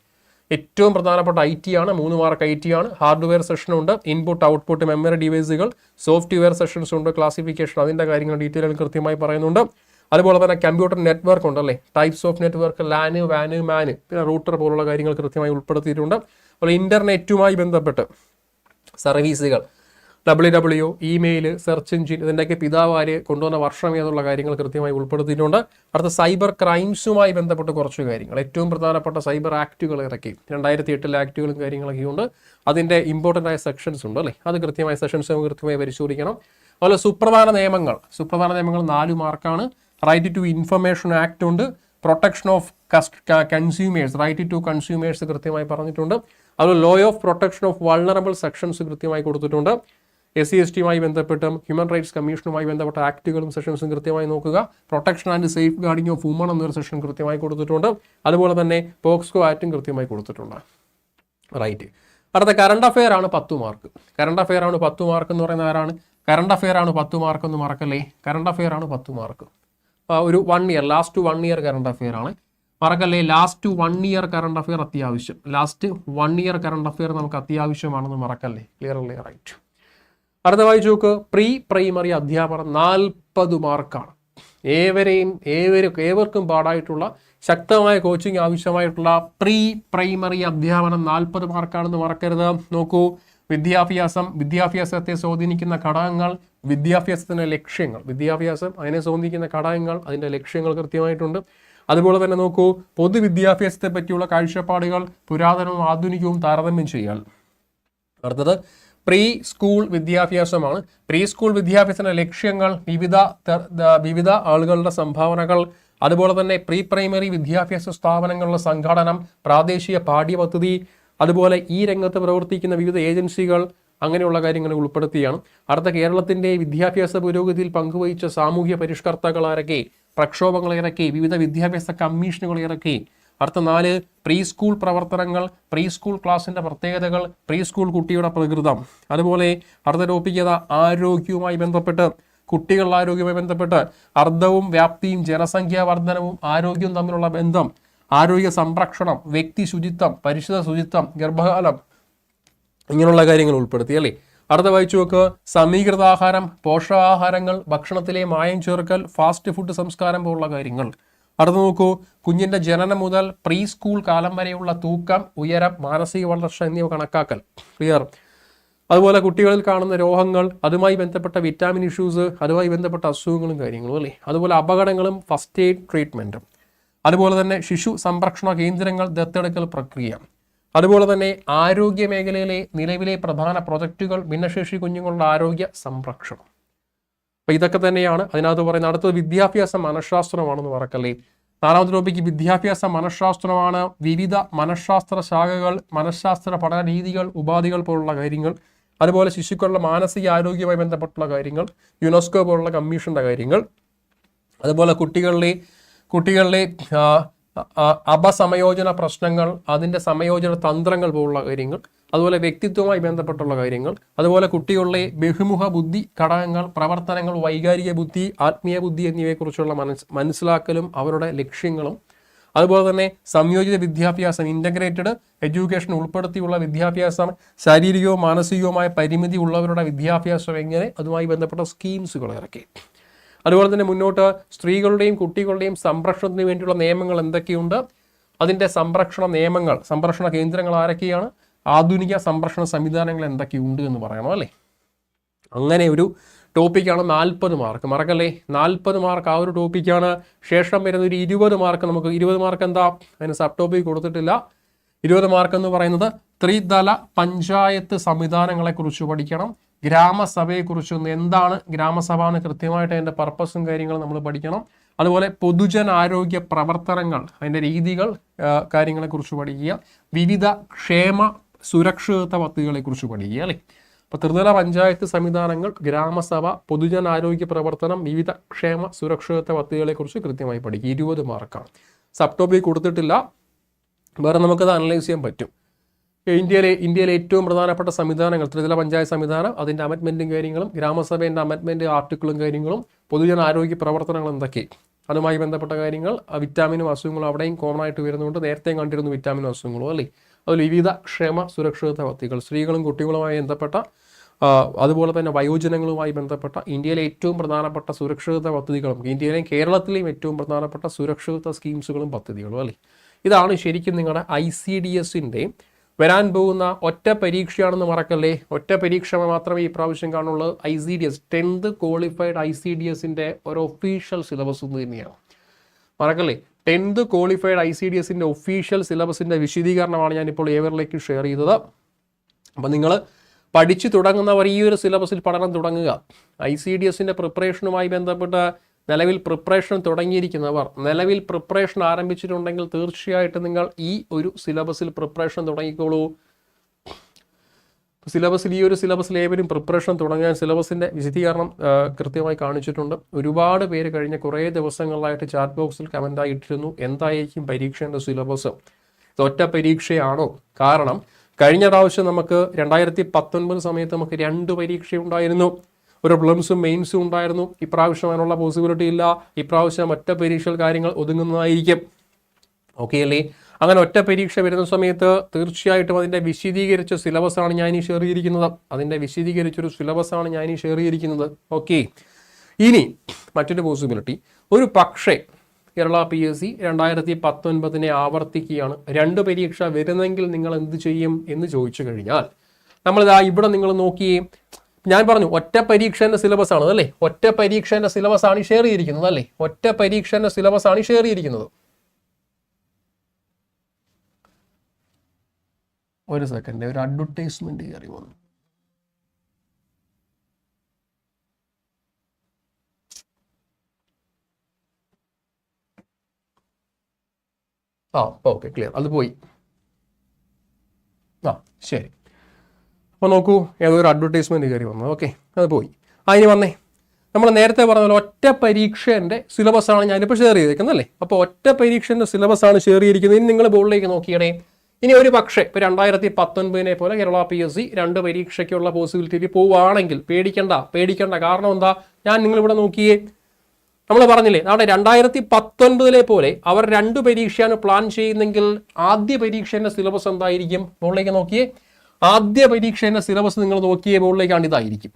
ഏറ്റവും പ്രധാനപ്പെട്ട ഐ ടി ആണ് മൂന്ന് മാർക്ക് ഐ ടി ആണ്. ഹാർഡ്വെയർ സെഷനുണ്ട് ഇൻപുട്ട് ഔട്ട്പുട്ട് മെമ്മറി ഡിവൈസുകൾ സോഫ്റ്റ്വെയർ സെഷൻസ് ഉണ്ട് ക്ലാസിഫിക്കേഷൻ അതിന്റെ കാര്യങ്ങൾ ഡീറ്റെയിൽ കൃത്യമായി പറയുന്നുണ്ട്. അതുപോലെ തന്നെ കമ്പ്യൂട്ടർ നെറ്റ്വർക്ക് ഉണ്ട് അല്ലേ ടൈപ്സ് ഓഫ് നെറ്റ്വർക്ക് ലാന് വാന് മാന് പിന്നെ റൂട്ടർ പോലുള്ള കാര്യങ്ങൾ കൃത്യമായി ഉൾപ്പെടുത്തിയിട്ടുണ്ട്. അതുപോലെ ഇന്റർനെറ്റുമായി ബന്ധപ്പെട്ട് സർവീസുകൾ. W W email search engine ഇതിന്റെയൊക്കെ പിതാവാര് കൊണ്ടുവന്ന വർഷം ഏതുള്ള കാര്യങ്ങൾ കൃത്യമായി ഉൾപ്പെടുത്തിയിട്ടുണ്ട്. അടുത്ത സൈബർ ക്രൈംസുമായി ബന്ധപ്പെട്ട് കുറച്ച് കാര്യങ്ങൾ. ഏറ്റവും പ്രധാനപ്പെട്ട സൈബർ ആക്റ്റുകൾ ഇറക്കി. രണ്ടായിരത്തി എട്ടിലെ ആക്റ്റുകളും കാര്യങ്ങളൊക്കെ ഉണ്ട് അതിന്റെ ഇമ്പോർട്ടന്റ് ആയ സെക്ഷൻസ് ഉണ്ട് അല്ലേ? അത് കൃത്യമായ സെക്ഷൻസ് നമുക്ക് കൃത്യമായി പരിശോധിക്കണം. അതുപോലെ സുപ്രധാന നിയമങ്ങൾ. സുപ്രധാന നിയമങ്ങൾ നാല് മാർക്കാണ് റൈറ്റ് ടു ഇൻഫർമേഷൻ ആക്ട് ഉണ്ട്. Protection of consumers right to consumers കൃത്യമായി പറഞ്ഞിട്ടുണ്ട്. അതുപോലെ law of protection of vulnerable sections കൃത്യമായി കൊടുത്തിട്ടുണ്ട്. എസ് സി എസ് ടിയുമായി ബന്ധപ്പെട്ടും ഹ്യൂമൻ റൈറ്റ്സ് കമ്മീഷനുമായി ബന്ധപ്പെട്ട ആക്ടുകളും സെഷൻസും കൃത്യമായി നോക്കുക. Protection and safeguarding of woman എന്നൊരു സെഷൻ കൃത്യമായി കൊടുത്തിട്ടുണ്ട്. അതുപോലെ തന്നെ പോക്സ്കോ ആക്റ്റും കൃത്യമായി കൊടുത്തിട്ടുണ്ട്. റൈറ്റ് അടുത്ത കറണ്ട് അഫെയർ ആണ് പത്ത് മാർക്ക് കറണ്ട് അഫെയർ ആണ് പത്ത് മാർക്ക് എന്ന് പറയുന്ന ആരാണ്? കറണ്ട് അഫെയർ ആണ് പത്ത് മാർക്ക് എന്ന് മറക്കല്ലേ? കറണ്ട് അഫെയർ ആണ് പത്ത് മാർക്ക് ഒരു one year last one year current affair ആണ്. മറക്കല്ലേ? Last one year current affair അത്യാവശ്യം. Last one year current affair നമുക്ക് അത്യാവശ്യമാണെന്ന് മറക്കല്ലേ? ക്ലിയർ അല്ലേ റൈറ്റ് അടുത്ത വായിച്ചു നോക്ക്. പ്രീ പ്രൈമറി അധ്യാപനം നാൽപ്പത് മാർക്കാണ്. ഏവരെയും ഏവരും ഏവർക്കും പാടായിട്ടുള്ള ശക്തമായ കോച്ചിങ് ആവശ്യമായിട്ടുള്ള പ്രീ പ്രൈമറി അധ്യാപനം നാൽപ്പത് മാർക്കാണെന്ന് മറക്കരുത്. നോക്കൂ. വിദ്യാഭ്യാസം വിദ്യാഭ്യാസത്തെ സ്വാധീനിക്കുന്ന ഘടകങ്ങൾ വിദ്യാഭ്യാസത്തിന്റെ ലക്ഷ്യങ്ങൾ. വിദ്യാഭ്യാസം അതിനെ സ്വാധീനിക്കുന്ന ഘടകങ്ങൾ അതിന്റെ ലക്ഷ്യങ്ങൾ കൃത്യമായിട്ടുണ്ട്. അതുപോലെ തന്നെ നോക്കൂ. പൊതുവിദ്യാഭ്യാസത്തെ പറ്റിയുള്ള കാഴ്ചപ്പാടുകൾ പുരാതനവും ആധുനികവും താരതമ്യം ചെയ്യാൻ അടുത്തത് പ്രീ സ്കൂൾ വിദ്യാഭ്യാസമാണ്. പ്രീ സ്കൂൾ വിദ്യാഭ്യാസത്തിന്റെ ലക്ഷ്യങ്ങൾ വിവിധ വിവിധ ആളുകളുടെ സംഭാവനകൾ അതുപോലെ തന്നെ പ്രീ പ്രൈമറി വിദ്യാഭ്യാസ സ്ഥാപനങ്ങളുടെ സംഘടനം പ്രാദേശിക പാഠ്യപദ്ധതി അതുപോലെ ഈ രംഗത്ത് പ്രവർത്തിക്കുന്ന വിവിധ ഏജൻസികൾ അങ്ങനെയുള്ള കാര്യങ്ങൾ ഉൾപ്പെടുത്തിയാണ്. അടുത്ത കേരളത്തിന്റെ വിദ്യാഭ്യാസ പുരോഗതിയിൽ പങ്കുവഹിച്ച സാമൂഹ്യ പരിഷ്കർത്താക്കൾ ഇറക്കി പ്രക്ഷോഭങ്ങൾ ഇറക്കി വിവിധ വിദ്യാഭ്യാസ കമ്മീഷനുകൾ ഇറക്കി അടുത്ത നാല് പ്രീ സ്കൂൾ പ്രവർത്തനങ്ങൾ പ്രീ സ്കൂൾ ക്ലാസ്സിന്റെ പ്രത്യേകതകൾ പ്രീ സ്കൂൾ കുട്ടിയുടെ പ്രകൃതം. അതുപോലെ അടുത്ത ടോപ്പിക് ആരോഗ്യവുമായി ബന്ധപ്പെട്ട് കുട്ടികളുടെ ആരോഗ്യവുമായി ബന്ധപ്പെട്ട് അർദ്ധവും വ്യാപ്തിയും ജനസംഖ്യാ വർധനവും ആരോഗ്യവും തമ്മിലുള്ള ബന്ധം ആരോഗ്യ സംരക്ഷണം വ്യക്തി ശുചിത്വം പരിശുദ്ധ ശുചിത്വം ഗർഭകാലം ഇങ്ങനെയുള്ള കാര്യങ്ങൾ ഉൾപ്പെടുത്തി അല്ലേ? അടുത്ത വായിച്ചു നോക്കുക സമീകൃതാഹാരം പോഷകാഹാരങ്ങൾ ഭക്ഷണത്തിലെ മായം ചേർക്കൽ ഫാസ്റ്റ് ഫുഡ് സംസ്കാരം പോലുള്ള കാര്യങ്ങൾ. അടുത്ത നോക്കൂ കുഞ്ഞിന്റെ ജനനം മുതൽ പ്രീ സ്കൂൾ കാലം വരെയുള്ള തൂക്കം ഉയരം മാനസിക വളർച്ച എന്നിവ കണക്കാക്കൽ. ക്ലിയർ അതുപോലെ കുട്ടികളിൽ കാണുന്ന രോഗങ്ങൾ അതുമായി ബന്ധപ്പെട്ട വിറ്റാമിൻ ഇഷ്യൂസ് അതുമായി ബന്ധപ്പെട്ട അസുഖങ്ങളും കാര്യങ്ങളും അല്ലേ? അതുപോലെ അപകടങ്ങളും ഫസ്റ്റ് എയ്ഡ് ട്രീറ്റ്മെന്റും അതുപോലെ തന്നെ ശിശു സംരക്ഷണ കേന്ദ്രങ്ങൾ ദത്തെടുക്കൽ പ്രക്രിയ. അതുപോലെ തന്നെ ആരോഗ്യ മേഖലയിലെ നിലവിലെ പ്രധാന പ്രൊജക്റ്റുകൾ ഭിന്നശേഷി കുഞ്ഞുങ്ങളുടെ ആരോഗ്യ സംരക്ഷണം. അപ്പോൾ ഇതൊക്കെ തന്നെയാണ്. അതിനകത്ത് പറയുന്നത് അടുത്തത് വിദ്യാഭ്യാസ മനഃശാസ്ത്രമാണെന്ന് പറക്കല്ലേ. നാലാമത്തെ ടോപ്പിക്ക് വിദ്യാഭ്യാസ മനഃശാസ്ത്രമാണ്. വിവിധ മനഃശാസ്ത്ര ശാഖകൾ മനഃശാസ്ത്ര പഠന രീതികൾ ഉപാധികൾ പോലുള്ള കാര്യങ്ങൾ അതുപോലെ ശിശുക്കളുടെ മാനസിക ആരോഗ്യവുമായി ബന്ധപ്പെട്ടുള്ള കാര്യങ്ങൾ യുനെസ്കോ പോലുള്ള കമ്മീഷന്റെ കാര്യങ്ങൾ അതുപോലെ കുട്ടികളിലെ കുട്ടികളിലെ അപസമയോജന പ്രശ്നങ്ങൾ അതിന്റെ സമയോജന തന്ത്രങ്ങൾ പോലുള്ള കാര്യങ്ങൾ അതുപോലെ വ്യക്തിത്വവുമായി ബന്ധപ്പെട്ടുള്ള കാര്യങ്ങൾ അതുപോലെ കുട്ടികളിലെ ബഹുമുഖ ബുദ്ധി ഘടകങ്ങൾ പ്രവർത്തനങ്ങൾ വൈകാരിക ബുദ്ധി ആത്മീയ ബുദ്ധി എന്നിവയെക്കുറിച്ചുള്ള മനസ് മനസ്സിലാക്കലും അവരുടെ ലക്ഷ്യങ്ങളും അതുപോലെ തന്നെ സംയോജിത വിദ്യാഭ്യാസം ഇന്റഗ്രേറ്റഡ് എഡ്യൂക്കേഷൻ ഉൾപ്പെടുത്തിയുള്ള വിദ്യാഭ്യാസം ശാരീരികവും മാനസികവുമായ പരിമിതി ഉള്ളവരുടെ വിദ്യാഭ്യാസം എങ്ങനെ അതുമായി ബന്ധപ്പെട്ട സ്കീംസുകൾ ഇറക്കി അതുപോലെ തന്നെ മുന്നോട്ട് സ്ത്രീകളുടെയും കുട്ടികളുടെയും സംരക്ഷണത്തിന് വേണ്ടിയുള്ള നിയമങ്ങൾ എന്തൊക്കെയുണ്ട്? അതിന്റെ സംരക്ഷണ നിയമങ്ങൾ സംരക്ഷണ കേന്ദ്രങ്ങൾ ആരൊക്കെയാണ്? ആധുനിക സംരക്ഷണ സംവിധാനങ്ങൾ എന്തൊക്കെയുണ്ട് എന്ന് പറയണം അല്ലേ? അങ്ങനെ ഒരു ടോപ്പിക്കാണ് നാൽപ്പത് മാർക്ക്. മറക്കല്ലേ? നാൽപ്പത് മാർക്ക് ആ ഒരു ടോപ്പിക്കാണ്. ശേഷം വരുന്ന ഒരു ഇരുപത് മാർക്ക് നമുക്ക് ഇരുപത് മാർക്ക് എന്താ? അതിന് സബ് ടോപ്പിക് കൊടുത്തിട്ടില്ല. ഇരുപത് മാർക്ക് എന്ന് പറയുന്നത് ത്രിതല പഞ്ചായത്ത് സംവിധാനങ്ങളെക്കുറിച്ച് പഠിക്കണം. ഗ്രാമസഭയെക്കുറിച്ച് ഒന്ന് എന്താണ് ഗ്രാമസഭ എന്ന് കൃത്യമായിട്ട് അതിന്റെ പർപ്പസും കാര്യങ്ങളും നമ്മൾ പഠിക്കണം. അതുപോലെ പൊതുജനാരോഗ്യ പ്രവർത്തനങ്ങൾ അതിന്റെ രീതികൾ കാര്യങ്ങളെക്കുറിച്ച് പഠിക്കുക. വിവിധ ക്ഷേമ സുരക്ഷിത പദ്ധതികളെക്കുറിച്ച് പഠിക്കുക അല്ലേ? അപ്പോൾ ത്രിതല പഞ്ചായത്ത് സംവിധാനങ്ങൾ ഗ്രാമസഭ പൊതുജനാരോഗ്യ പ്രവർത്തനം വിവിധ ക്ഷേമ സുരക്ഷിത പദ്ധതികളെക്കുറിച്ച് കൃത്യമായി പഠിക്കുക. ഇരുപത് മാർക്കാണ് സബ് ടോപ്പിക് കൊടുത്തിട്ടില്ല. വേറെ നമുക്കത് അനലൈസ് ചെയ്യാൻ പറ്റും. ഇന്ത്യയിലെ ഇന്ത്യയിലെ ഏറ്റവും പ്രധാനപ്പെട്ട സംവിധാനങ്ങൾ ത്രിതല പഞ്ചായത്ത് സംവിധാനം അതിന്റെ അമെൻമെന്റും കാര്യങ്ങളും ഗ്രാമസഭേന്റെ അമെൻമെന്റ് ആർട്ടിക്കിളും കാര്യങ്ങളും പൊതുജന ആരോഗ്യ പ്രവർത്തനങ്ങൾ എന്തൊക്കെ? അതുമായി ബന്ധപ്പെട്ട കാര്യങ്ങൾ വിറ്റാമിനും അസുഖങ്ങളും അവിടെയും കോമൺ ആയിട്ട് വരുന്നുണ്ട് നേരത്തെ കണ്ടിരുന്നു വിറ്റാമിനും അസുഖങ്ങളും അല്ലേ? അതിൽ വിവിധ ക്ഷേമ സുരക്ഷിത പദ്ധതികൾ സ്ത്രീകളും കുട്ടികളുമായി ബന്ധപ്പെട്ട അതുപോലെ തന്നെ വയോജനങ്ങളുമായി ബന്ധപ്പെട്ട ഇന്ത്യയിലെ ഏറ്റവും പ്രധാനപ്പെട്ട സുരക്ഷിത പദ്ധതികളും ഇന്ത്യയിലെയും കേരളത്തിലെയും ഏറ്റവും പ്രധാനപ്പെട്ട സുരക്ഷിത സ്കീംസുകളും പദ്ധതികളും അല്ലേ? ഇതാണ് ശരിക്കും നിങ്ങളുടെ ഐ സി ഡി എസിന്റെ വരാൻ പോകുന്ന ഒറ്റ പരീക്ഷയാണെന്ന് മറക്കല്ലേ? ഒറ്റ പരീക്ഷ മാത്രമേ ഈ പ്രാവശ്യം കാണുള്ളൂ. I C D S tenth qualified I C D എസിന്റെ ഒരു ഒഫീഷ്യൽ സിലബസ് ഒന്ന് തന്നെയാണ്. മറക്കല്ലേ? Tenth qualified I C D എസിന്റെ ഒഫീഷ്യൽ സിലബസിന്റെ വിശദീകരണമാണ് ഞാനിപ്പോൾ ഏവരിലേക്ക് ഷെയർ ചെയ്തത്. അപ്പം നിങ്ങൾ പഠിച്ചു തുടങ്ങുന്നവർ ഈ ഒരു സിലബസിൽ പഠനം തുടങ്ങുക. ഐ സി ഡി എസിന്റെ പ്രിപ്പറേഷനുമായി ബന്ധപ്പെട്ട് നിലവിൽ പ്രിപ്പറേഷൻ തുടങ്ങിയിരിക്കുന്നവർ. നിലവിൽ പ്രിപ്പറേഷൻ ആരംഭിച്ചിട്ടുണ്ടെങ്കിൽ തീർച്ചയായിട്ടും നിങ്ങൾ ഈ ഒരു സിലബസിൽ പ്രിപ്പറേഷൻ തുടങ്ങിക്കോളൂ. സിലബസിൽ ഈ ഒരു സിലബസിൽ ഏവരും പ്രിപ്പറേഷൻ തുടങ്ങാൻ സിലബസിന്റെ വിശദീകരണം കൃത്യമായി കാണിച്ചിട്ടുണ്ട്. ഒരുപാട് പേര് കഴിഞ്ഞ കുറേ ദിവസങ്ങളിലായിട്ട് ചാറ്റ് ബോക്സിൽ കമന്റായി ഇട്ടിരുന്നു എന്തായിരിക്കും പരീക്ഷേന്റെ സിലബസ് ഒറ്റ പരീക്ഷയാണോ? കാരണം കഴിഞ്ഞ പ്രാവശ്യം നമുക്ക് രണ്ടായിരത്തി പത്തൊൻപത് സമയത്ത് നമുക്ക് രണ്ട് പരീക്ഷ ഒരു മെയിൻസും ഉണ്ടായിരുന്നു. ഇപ്രാവശ്യം അതിനുള്ള പോസിബിലിറ്റി ഇല്ല. ഇപ്രാവശ്യം ഒറ്റ പരീക്ഷയിൽ കാര്യങ്ങൾ ഒതുങ്ങുന്നതായിരിക്കും. ഓക്കെ അല്ലേ? അങ്ങനെ ഒറ്റ പരീക്ഷ വരുന്ന സമയത്ത് തീർച്ചയായിട്ടും അതിന്റെ വിശദീകരിച്ച സിലബസാണ് ഞാൻ ഈ ഷെയർ ചെയ്തിരിക്കുന്നത്. അതിന്റെ വിശദീകരിച്ചൊരു സിലബസാണ് ഞാൻ ഈ ഷെയർ ചെയ്തിരിക്കുന്നത്. ഓക്കെ ഇനി മറ്റൊരു പോസിബിലിറ്റി ഒരു പക്ഷേ കേരള പി എസ് സി രണ്ടായിരത്തി പത്തൊൻപതിനെ ആവർത്തിക്കുകയാണ്. രണ്ട് പരീക്ഷ വരുന്നെങ്കിൽ നിങ്ങൾ എന്ത് ചെയ്യും എന്ന് ചോദിച്ചു കഴിഞ്ഞാൽ നമ്മളിതാ ഇവിടെ നിങ്ങൾ നോക്കിയേ ഞാൻ പറഞ്ഞു ഒറ്റ പരീക്ഷേന്റെ സിലബസ് ആണ് അല്ലേ ഒറ്റ പരീക്ഷേന്റെ സിലബസ് ആണ് ഷെയർ ചെയ്തിരിക്കുന്നത് അല്ലേ ഒറ്റ പരീക്ഷേന്റെ സിലബസ് ആണ് ഷെയർ ചെയ്തിരിക്കുന്നത്. ഒരു സെക്കൻഡ് ഒരു അഡ്വർടൈസ്മെന്റ് കയറി വന്നു. ആ ഓക്കെ ക്ലിയർ അത് പോയി. ആ ശരി. അപ്പോൾ നോക്കൂ ഏതോ ഒരു അഡ്വർടൈസ്മെന്റ് കയറി വന്നത്. ഓക്കെ അത് പോയി. അതിന് വന്നേ. നമ്മൾ നേരത്തെ പറഞ്ഞ ഒറ്റ പരീക്ഷേന്റെ സിലബസാണ് ഞാനിപ്പോൾ ഷെയർ ചെയ്തേക്കുന്നത് അല്ലേ? അപ്പോൾ ഒറ്റ പരീക്ഷേന്റെ സിലബസാണ് ഷെയർ ചെയ്തിരിക്കുന്നത്. ഇനി നിങ്ങൾ ബോർഡിലേക്ക് നോക്കിയടേ. ഇനി ഒരു പക്ഷേ ഇപ്പോൾ രണ്ടായിരത്തി പത്തൊൻപതിനെ പോലെ കേരള പി എസ് സി രണ്ട് പരീക്ഷയ്ക്കുള്ള പോസിബിലിറ്റി പോവുകയാണെങ്കിൽ പേടിക്കണ്ട പേടിക്കണ്ട. കാരണം എന്താ? ഞാൻ നിങ്ങളിവിടെ നോക്കിയേ. നമ്മൾ പറഞ്ഞില്ലേ നമ്മുടെ രണ്ടായിരത്തി പത്തൊൻപതിലെ പോലെ അവർ രണ്ട് പരീക്ഷയാണ് പ്ലാൻ ചെയ്യുന്നെങ്കിൽ ആദ്യ പരീക്ഷേന്റെ സിലബസ് എന്തായിരിക്കും? ബോർഡിലേക്ക് നോക്കിയേ. ആദ്യ പരീക്ഷേന്റെ സിലബസ് നിങ്ങൾ നോക്കിയ ബോർഡിലേക്കാണ് ഇതായിരിക്കും.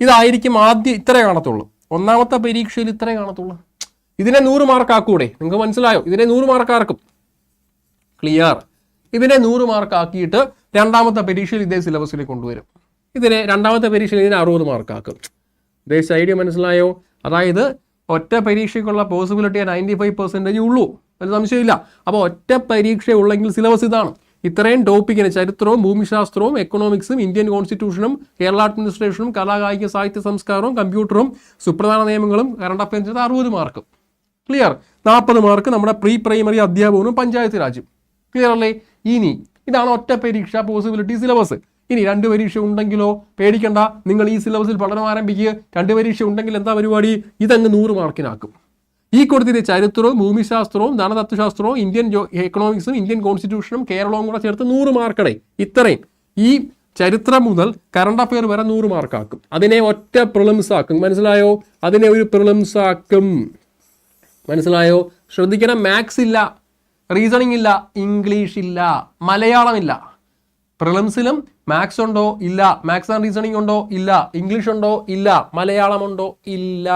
ഇതായിരിക്കും ആദ്യം ഇത്രേ കാണത്തുള്ളൂ. ഒന്നാമത്തെ പരീക്ഷയിൽ ഇത്രേ കാണത്തുള്ളൂ. ഇതിനെ നൂറ് മാർക്ക് ആക്കൂടെ നിങ്ങൾക്ക് മനസ്സിലായോ? ഇതിനെ നൂറ് മാർക്ക് ആർക്കും ക്ലിയർ ഇതിനെ നൂറ് മാർക്കാക്കിയിട്ട് രണ്ടാമത്തെ പരീക്ഷയിൽ ഇതേ സിലബസിൽ കൊണ്ടുവരും. ഇതിനെ രണ്ടാമത്തെ പരീക്ഷയിൽ ഇതിനെ അറുപത് മാർക്ക് ആക്കും ഉദ്ദേശിച്ച ഐഡിയ മനസ്സിലായോ? അതായത് ഒറ്റ പരീക്ഷയ്ക്കുള്ള പോസിബിലിറ്റി നയന്റി ഫൈവ് പെർസെന്റേജ് ഉള്ളൂ. ഒരു സംശയമില്ല അപ്പോൾ ഒറ്റ പരീക്ഷ ഉള്ളെങ്കിൽ സിലബസ് ഇതാണ്. ഇത്രയും ടോപ്പിക്കിന് ചരിത്രവും ഭൂമിശാസ്ത്രവും എക്കണോമിക്സും ഇന്ത്യൻ കോൺസ്റ്റിറ്റ്യൂഷനും കേരള അഡ്മിനിസ്ട്രേഷനും കലാകായിക സാഹിത്യ സംസ്കാരവും കമ്പ്യൂട്ടറും സുപ്രധാന നിയമങ്ങളും കറണ്ട് അഫയർസ് അറുപത് മാർക്ക് ക്ലിയർ നാൽപ്പത് മാർക്ക് നമ്മുടെ പ്രീ പ്രൈമറി അധ്യാപകനും പഞ്ചായത്ത് രാജ്യം ക്ലിയർ അല്ലേ? ഇനി ഇതാണ് ഒറ്റ പരീക്ഷ പോസിബിലിറ്റി സിലബസ് ഇനി രണ്ട് പരീക്ഷ ഉണ്ടെങ്കിലോ? പേടിക്കണ്ട. നിങ്ങൾ ഈ സിലബസിൽ പഠനം ആരംഭിക്കുക രണ്ട് പരീക്ഷ ഉണ്ടെങ്കിൽ എന്താ പരിപാടി? ഇതങ്ങ് നൂറ് മാർക്കിനാക്കും ഈ കൊടുത്തിട്ട് ചരിത്രവും ഭൂമിശാസ്ത്രവും ധനതത്വശാസ്ത്രവും ഇന്ത്യൻ എക്കണോമിക്സും ഇന്ത്യൻ കോൺസ്റ്റിറ്റ്യൂഷനും കേരളവും കൂടെ ചേർത്ത് നൂറ് മാർക്കടേ ഇത്രയും. ഈ ചരിത്രം മുതൽ കറണ്ട് അഫയർ വരെ നൂറ് മാർക്കാക്കും അതിനെ ഒറ്റ പ്രിലിംസ് ആക്കും. മനസ്സിലായോ? അതിനെ ഒരു പ്രിലിംസ് ആക്കും. മനസ്സിലായോ? ശ്രദ്ധിക്കണം. മാത്സ് ഇല്ല. റീസണിങ് ഇല്ല. ഇംഗ്ലീഷ് ഇല്ല. മലയാളം ഇല്ല പ്രിലിംസിലും മാത്സ് ഉണ്ടോ? ഇല്ല. മാത്സ് ആൻഡ് റീസണിങ് ഉണ്ടോ? ഇല്ല. ഇംഗ്ലീഷ് ഉണ്ടോ? ഇല്ല. മലയാളം ഉണ്ടോ? ഇല്ല.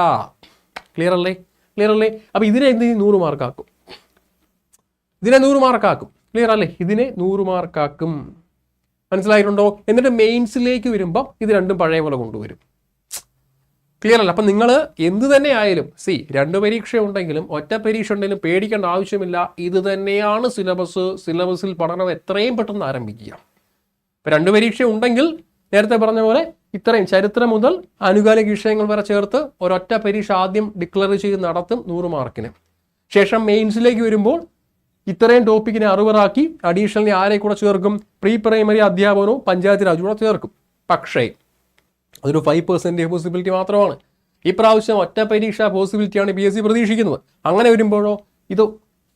ക്ലിയർ അല്ലേ? ക്ലിയർ അല്ലേ? അപ്പൊ ഇതിനെ എന്ത് ചെയ്യും? നൂറ് മാർക്കാക്കും ഇതിനെ നൂറ് മാർക്കാക്കും ക്ലിയർ അല്ലേ? ഇതിനെ നൂറ് മാർക്കാക്കും മനസ്സിലായിട്ടുണ്ടോ? എന്നിട്ട് മെയിൻസിലേക്ക് വരുമ്പോൾ ഇത് രണ്ടും പഴയ പോലെ കൊണ്ടുവരും. ക്ലിയർ അല്ല? അപ്പം നിങ്ങൾ എന്ത് തന്നെ ആയാലും സി രണ്ട് പരീക്ഷ ഉണ്ടെങ്കിലും ഒറ്റ പരീക്ഷ ഉണ്ടെങ്കിലും പേടിക്കേണ്ട ആവശ്യമില്ല. ഇത് തന്നെയാണ് സിലബസ് സിലബസിൽ പഠനം എത്രയും പെട്ടെന്ന് ആരംഭിക്കുക. ഇപ്പം രണ്ട് പരീക്ഷ ഉണ്ടെങ്കിൽ നേരത്തെ പറഞ്ഞ പോലെ ഇത്രയും ചരിത്രം മുതൽ ആനുകാലിക വിഷയങ്ങൾ വരെ ചേർത്ത് ഒരൊറ്റ പരീക്ഷ ആദ്യം ഡിക്ലെയർ ചെയ്ത് നടത്തും നൂറ് മാർക്കിന്. ശേഷം മെയിൻസിലേക്ക് വരുമ്പോൾ ഇത്രയും ടോപ്പിക്കിനെ അറിവറാക്കി അഡീഷണലി ആരെ കൂടെ ചേർക്കും? പ്രീ പ്രൈമറി അധ്യാപനവും പഞ്ചായത്ത് രാജ് കൂടെ ചേർക്കും. പക്ഷേ അതൊരു ഫൈവ് പെർസെന്റേജ് പോസിബിലിറ്റി മാത്രമാണ്. ഈ പ്രാവശ്യം ഒറ്റ പരീക്ഷ പോസിബിലിറ്റിയാണ് പി എസ് സി പ്രതീക്ഷിക്കുന്നത്. അങ്ങനെ വരുമ്പോഴോ ഇത്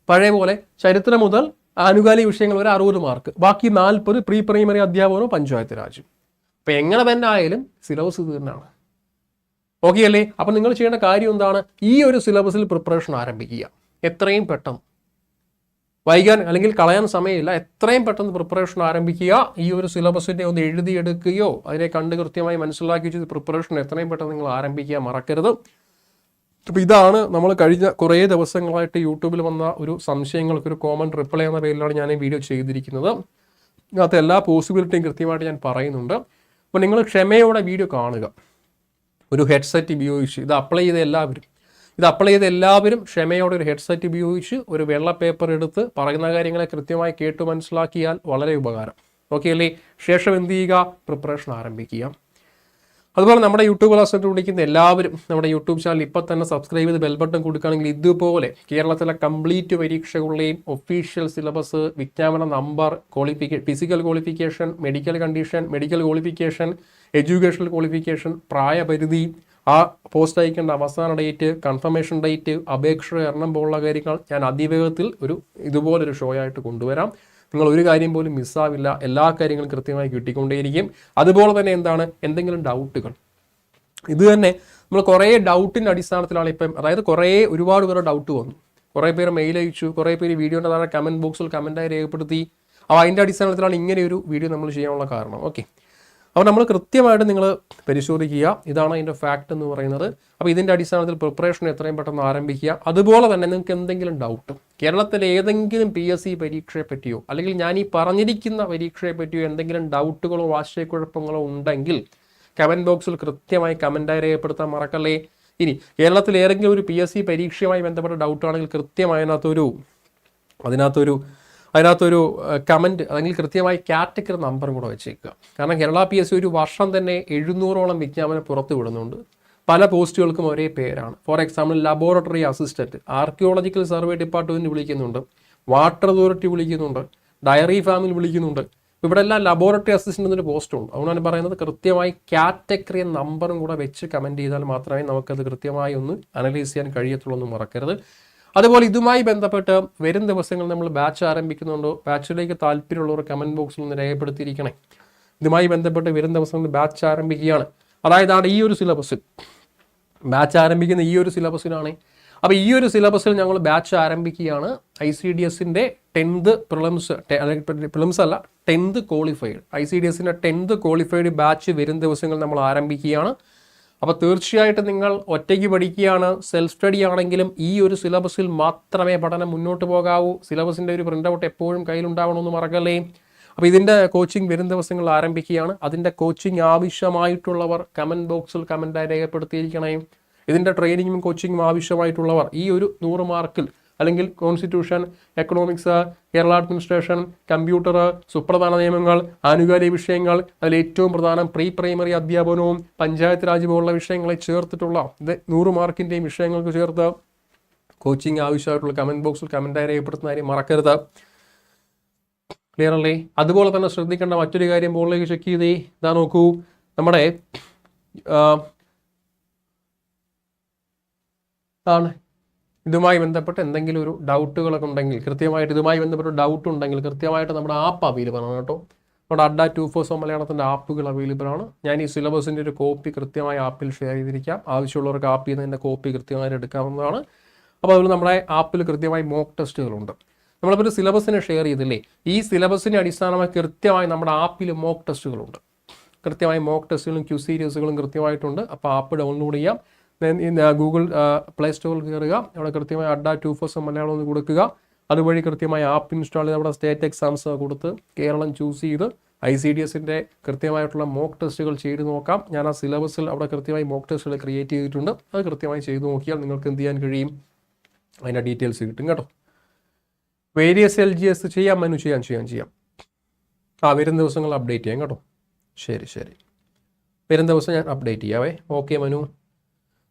പഴയ പോലെ ചരിത്രം മുതൽ ആനുകാലിക വിഷയങ്ങൾ വരെ അറുപത് മാർക്ക്. ബാക്കി നാൽപ്പത് പ്രീ പ്രൈമറി അധ്യാപനവും പഞ്ചായത്ത് രാജും. അപ്പം എങ്ങനെ തന്നെ ആയാലും സിലബസ് തീർന്നാണ്. ഓക്കെ അല്ലേ? അപ്പം നിങ്ങൾ ചെയ്യേണ്ട കാര്യം എന്താണ്? ഈ ഒരു സിലബസിൽ പ്രിപ്പറേഷൻ ആരംഭിക്കുക. എത്രയും പെട്ടെന്ന്. വൈകാൻ അല്ലെങ്കിൽ കളയാൻ സമയമില്ല. എത്രയും പെട്ടെന്ന് പ്രിപ്പറേഷൻ ആരംഭിക്കുക. ഈ ഒരു സിലബസിന്റെ ഒന്ന് എഴുതിയെടുക്കുകയോ അതിനെ കണ്ട് കൃത്യമായി മനസ്സിലാക്കി വെച്ച് പ്രിപ്പറേഷൻ എത്രയും പെട്ടെന്ന് നിങ്ങൾ ആരംഭിക്കുക മറക്കരുത്. അപ്പോൾ ഇതാണ് നമ്മൾ കഴിഞ്ഞ കുറേ ദിവസങ്ങളായിട്ട് യൂട്യൂബിൽ വന്ന ഒരു സംശയങ്ങൾക്ക് ഒരു കോമൺ റിപ്ലൈ എന്ന പേരിലാണ് ഞാൻ ഈ വീഡിയോ ചെയ്തിരിക്കുന്നത്. അതിനകത്ത് എല്ലാ പോസിബിലിറ്റിയും കൃത്യമായിട്ട് ഞാൻ പറയുന്നുണ്ട്. അപ്പോൾ നിങ്ങൾ ക്ഷമയോടെ വീഡിയോ കാണുക. ഒരു ഹെഡ്സെറ്റ് ഉപയോഗിച്ച് ഇത് അപ്ലൈ ചെയ്ത എല്ലാവരും ഇത് അപ്ലൈ ചെയ്ത എല്ലാവരും ക്ഷമയോടെ ഒരു ഹെഡ്സെറ്റ് ഉപയോഗിച്ച് ഒരു വെള്ള പേപ്പർ എടുത്ത് പറയുന്ന കാര്യങ്ങളെ കൃത്യമായി കേട്ടു മനസ്സിലാക്കിയാൽ വളരെ ഉപകാരം. ഓക്കെ അല്ലേ ശേഷം എന്ത് ചെയ്യുക? പ്രിപ്പറേഷൻ ആരംഭിക്കുക. അതുപോലെ നമ്മുടെ യൂട്യൂബ് ക്ലാസ് വിളിക്കുന്ന എല്ലാവരും നമ്മുടെ യൂട്യൂബ് ചാനൽ ഇപ്പോൾ തന്നെ സബ്സ്ക്രൈബ് ചെയ്ത് ബെൽ ബട്ടൺ കൊടുക്കുകയാണെങ്കിൽ ഇതുപോലെ കേരളത്തിലെ കംപ്ലീറ്റ് പരീക്ഷകളുടെയും official syllabus വിജ്ഞാപന number qualification physical qualification medical condition medical qualification educational qualification പ്രായപരിധി ആ പോസ്റ്റ് അയക്കേണ്ട അവസാന ഡേറ്റ് കൺഫർമേഷൻ ഡേറ്റ് അപേക്ഷ എണ്ണം പോലുള്ള കാര്യങ്ങൾ ഞാൻ അതിവേഗത്തിൽ ഒരു ഇതുപോലൊരു ഷോ ആയിട്ട് കൊണ്ടുവരാം. നിങ്ങൾ ഒരു കാര്യം പോലും മിസ്സാവില്ല എല്ലാ കാര്യങ്ങളും കൃത്യമായി കിട്ടിക്കൊണ്ടേയിരിക്കും. അതുപോലെ തന്നെ എന്താണ്? എന്തെങ്കിലും ഡൗട്ടുകൾ ഇത് തന്നെ നമ്മൾ കുറേ ഡൗട്ടിന്റെ അടിസ്ഥാനത്തിലാണ് ഇപ്പം അതായത് കുറേ ഒരുപാട് പേരുടെ ഡൗട്ട് വന്നു. കുറേ പേര് മെയിൽ അയച്ചു കുറേ പേര് വീഡിയോന്റെ താഴെ കമന്റ് ബോക്സിൽ കമന്റായി രേഖപ്പെടുത്തി. അപ്പോൾ അതിന്റെ അടിസ്ഥാനത്തിലാണ് ഇങ്ങനെ ഒരു വീഡിയോ നമ്മൾ ചെയ്യാനുള്ള കാരണം. ഓക്കെ അപ്പോൾ നമ്മൾ കൃത്യമായിട്ട് നിങ്ങൾ പരിശോധിക്കുക. ഇതാണ് അതിന്റെ ഫാക്റ്റ് എന്ന് പറയുന്നത്. അപ്പോൾ ഇതിന്റെ അടിസ്ഥാനത്തിൽ പ്രിപ്പറേഷൻ എത്രയും പെട്ടെന്ന് ആരംഭിക്കുക. അതുപോലെ തന്നെ നിങ്ങൾക്ക് എന്തെങ്കിലും ഡൗട്ട് കേരളത്തിലെ ഏതെങ്കിലും പി എസ് സി പരീക്ഷയെ പറ്റിയോ അല്ലെങ്കിൽ ഞാൻ ഈ പറഞ്ഞിരിക്കുന്ന പരീക്ഷയെ പറ്റിയോ എന്തെങ്കിലും ഡൗട്ടുകളോ ആശയക്കുഴപ്പങ്ങളോ ഉണ്ടെങ്കിൽ കമന്റ് ബോക്സിൽ കൃത്യമായി കമന്റായി രേഖപ്പെടുത്താൻ മറക്കല്ലേ? ഇനി കേരളത്തിൽ ഏതെങ്കിലും ഒരു പി എസ് സി പരീക്ഷയുമായി ബന്ധപ്പെട്ട ഡൗട്ടാണെങ്കിൽ കൃത്യമായി അതിനകത്തൊരു അതിനകത്തൊരു അതിനകത്തൊരു കമന്റ് അല്ലെങ്കിൽ കൃത്യമായി കാറ്റഗറി നമ്പറും കൂടെ വെച്ചേക്കുക. കാരണം കേരള പി എസ് സി ഒരു വർഷം തന്നെ എഴുന്നൂറോളം വിജ്ഞാപനം പുറത്തു വിടുന്നുണ്ട് പല പോസ്റ്റുകൾക്കും ഒരേ പേരാണ്. For example laboratory assistant archaeological survey department വിളിക്കുന്നുണ്ട്. വാട്ടർ അതോറിറ്റി വിളിക്കുന്നുണ്ട്. ഡയറി ഫാമിൽ വിളിക്കുന്നുണ്ട്. ഇവിടെ എല്ലാം ലബോറട്ടറി അസിസ്റ്റന്റ് എന്നൊരു പോസ്റ്റ് ഉണ്ട്. അതുകൊണ്ടാണ് പറയുന്നത് കൃത്യമായി കാറ്റഗറി നമ്പറും കൂടെ വെച്ച് കമന്റ് ചെയ്താൽ മാത്രമേ നമുക്കത് കൃത്യമായി ഒന്ന് അനലൈസ് ചെയ്യാൻ കഴിയത്തുള്ളൂ എന്ന് മറക്കരുത്. അതുപോലെ ഇതുമായി ബന്ധപ്പെട്ട് വരും ദിവസങ്ങൾ നമ്മൾ ബാച്ച് ആരംഭിക്കുന്നുണ്ടോ. ബാച്ചിലേക്ക് താല്പര്യമുള്ളവർ കമന്റ് ബോക്സിൽ ഒന്ന് രേഖപ്പെടുത്തിയിരിക്കണേ. ഇതുമായി ബന്ധപ്പെട്ട് വരും ദിവസങ്ങളിൽ ബാച്ച് ആരംഭിക്കുകയാണ്. അതായത് ആണ് ഈ ഒരു സിലബസിൽ ബാച്ച് ആരംഭിക്കുന്ന ഈ ഒരു സിലബസിലാണ് അപ്പോൾ ഈ ഒരു സിലബസിൽ ഞങ്ങൾ ബാച്ച് ആരംഭിക്കുകയാണ്. ഐ സി ഡി എസിന്റെ ടെൻത്ത് പ്രിലംസ് പ്രിലംസ് അല്ല tenth qualified I C D എസിന്റെ ടെൻത്ത് ക്വാളിഫൈഡ് ബാച്ച് വരും ദിവസങ്ങൾ നമ്മൾ ആരംഭിക്കുകയാണ്. അപ്പോൾ തീർച്ചയായിട്ടും നിങ്ങൾ ഒറ്റയ്ക്ക് പഠിക്കുകയാണ് സെൽഫ് സ്റ്റഡി ആണെങ്കിലും ഈ ഒരു സിലബസിൽ മാത്രമേ പഠനം മുന്നോട്ട് പോകാവൂ. സിലബസിന്റെ ഒരു പ്രിന്റ് ഔട്ട് എപ്പോഴും കയ്യിലുണ്ടാവണമെന്ന് മറക്കല്ലേ? അപ്പോൾ ഇതിന്റെ കോച്ചിങ് വരും ദിവസങ്ങൾ ആരംഭിക്കുകയാണ്. അതിന്റെ കോച്ചിങ് ആവശ്യമായിട്ടുള്ളവർ കമന്റ് ബോക്സിൽ കമന്റായി രേഖപ്പെടുത്തിയിരിക്കണേ. ഇതിന്റെ ട്രെയിനിങ്ങും കോച്ചിങ്ങും ആവശ്യമായിട്ടുള്ളവർ ഈ ഒരു നൂറ് മാർക്കിൽ അല്ലെങ്കിൽ constitution economics Kerala administration computer സുപ്രധാന നിയമങ്ങൾ ആനുകാലിക വിഷയങ്ങൾ അതിൽ ഏറ്റവും പ്രധാനം പ്രീ പ്രൈമറി അധ്യാപനവും പഞ്ചായത്ത് രാജ് പോലുള്ള വിഷയങ്ങളെ ചേർത്തിട്ടുള്ള ഇത് നൂറ് മാർക്കിന്റെയും വിഷയങ്ങൾക്ക് ചേർത്ത് കോച്ചിങ് ആവശ്യമായിട്ടുള്ള കമന്റ് ബോക്സിൽ കമന്റായി രേഖപ്പെടുത്തുന്ന കാര്യം മറക്കരുത്. ക്ലിയർ അല്ലേ? അതുപോലെ തന്നെ ശ്രദ്ധിക്കേണ്ട മറ്റൊരു കാര്യം ബോളിലേക്ക് ചെക്ക് ചെയ്തേ. ഇതാ നോക്കൂ. നമ്മുടെ ആണ്. ഇതുമായി ബന്ധപ്പെട്ട് എന്തെങ്കിലും ഒരു ഡൗട്ടുകളൊക്കെ ഉണ്ടെങ്കിൽ കൃത്യമായിട്ട് ഇതുമായി ബന്ധപ്പെട്ട് ഡൗട്ട് ഉണ്ടെങ്കിൽ കൃത്യമായിട്ട് നമ്മുടെ ആപ്പ് അവൈലബിൾ ആണ് കേട്ടോ. നമ്മുടെ അഡ ടു ഫോർ മലയാളത്തിന്റെ ആപ്പുകൾ അവൈലബിൾ ആണ്. ഞാൻ ഈ സിലബസിന്റെ ഒരു കോപ്പി കൃത്യമായി ആപ്പിൽ ഷെയർ ചെയ്തിരിക്കാം. ആവശ്യമുള്ളവർക്ക് ആപ്പിൽ നിന്ന് എന്റെ കോപ്പി കൃത്യമായിട്ട് എടുക്കാവുന്നതാണ്. അപ്പോൾ അതുപോലെ നമ്മുടെ ആപ്പിൽ കൃത്യമായി മോക്ക് ടെസ്റ്റുകളുണ്ട് നമ്മളിപ്പോൾ ഒരു സിലബസിനെ ഷെയർ ചെയ്തില്ലേ? ഈ സിലബസിനെ അടിസ്ഥാനമായി കൃത്യമായി നമ്മുടെ ആപ്പിൽ മോക്ക് ടെസ്റ്റുകളുണ്ട് കൃത്യമായി മോക്ക് ടെസ്റ്റുകളും ക്യൂ സീരീസുകളും കൃത്യമായിട്ടുണ്ട്. അപ്പോൾ ആപ്പ് ഡൗൺലോഡ് ചെയ്യാം. In, uh, ഗൂഗിൾ പ്ലേ സ്റ്റോറിൽ കയറുക അവിടെ കൃത്യമായി അഡ ടു ഫോർ മലയാളം ഒന്ന് കൊടുക്കുക. അതുവഴി കൃത്യമായി ആപ്പ് ഇൻസ്റ്റാൾ ചെയ്ത് അവിടെ സ്റ്റേറ്റ് എക്സാംസ് കൊടുത്ത് കേരളം ചൂസ് ചെയ്ത് ഐ സി ഡി എസിന്റെ കൃത്യമായിട്ടുള്ള മോക്ക് ടെസ്റ്റുകൾ ചെയ്ത് നോക്കാം. ഞാൻ ആ സിലബസിൽ അവിടെ കൃത്യമായി മോക്ക് ടെസ്റ്റുകൾ ക്രിയേറ്റ് ചെയ്തിട്ടുണ്ട്. അത് കൃത്യമായി ചെയ്ത് നോക്കിയാൽ നിങ്ങൾക്ക് എന്ത് ചെയ്യാൻ കഴിയും? അതിന്റെ ഡീറ്റെയിൽസ് കിട്ടും കേട്ടോ. വേരിയസ് എൽ ജി എസ് ചെയ്യാം മനു ചെയ്യാൻ ചെയ്യാൻ ചെയ്യാം. ആ വരുന്ന ദിവസങ്ങൾ അപ്ഡേറ്റ് ചെയ്യാം കേട്ടോ. ശരി ശരി. വരുന്ന ദിവസം ഞാൻ അപ്ഡേറ്റ് ചെയ്യാവേ. ഓക്കെ മനു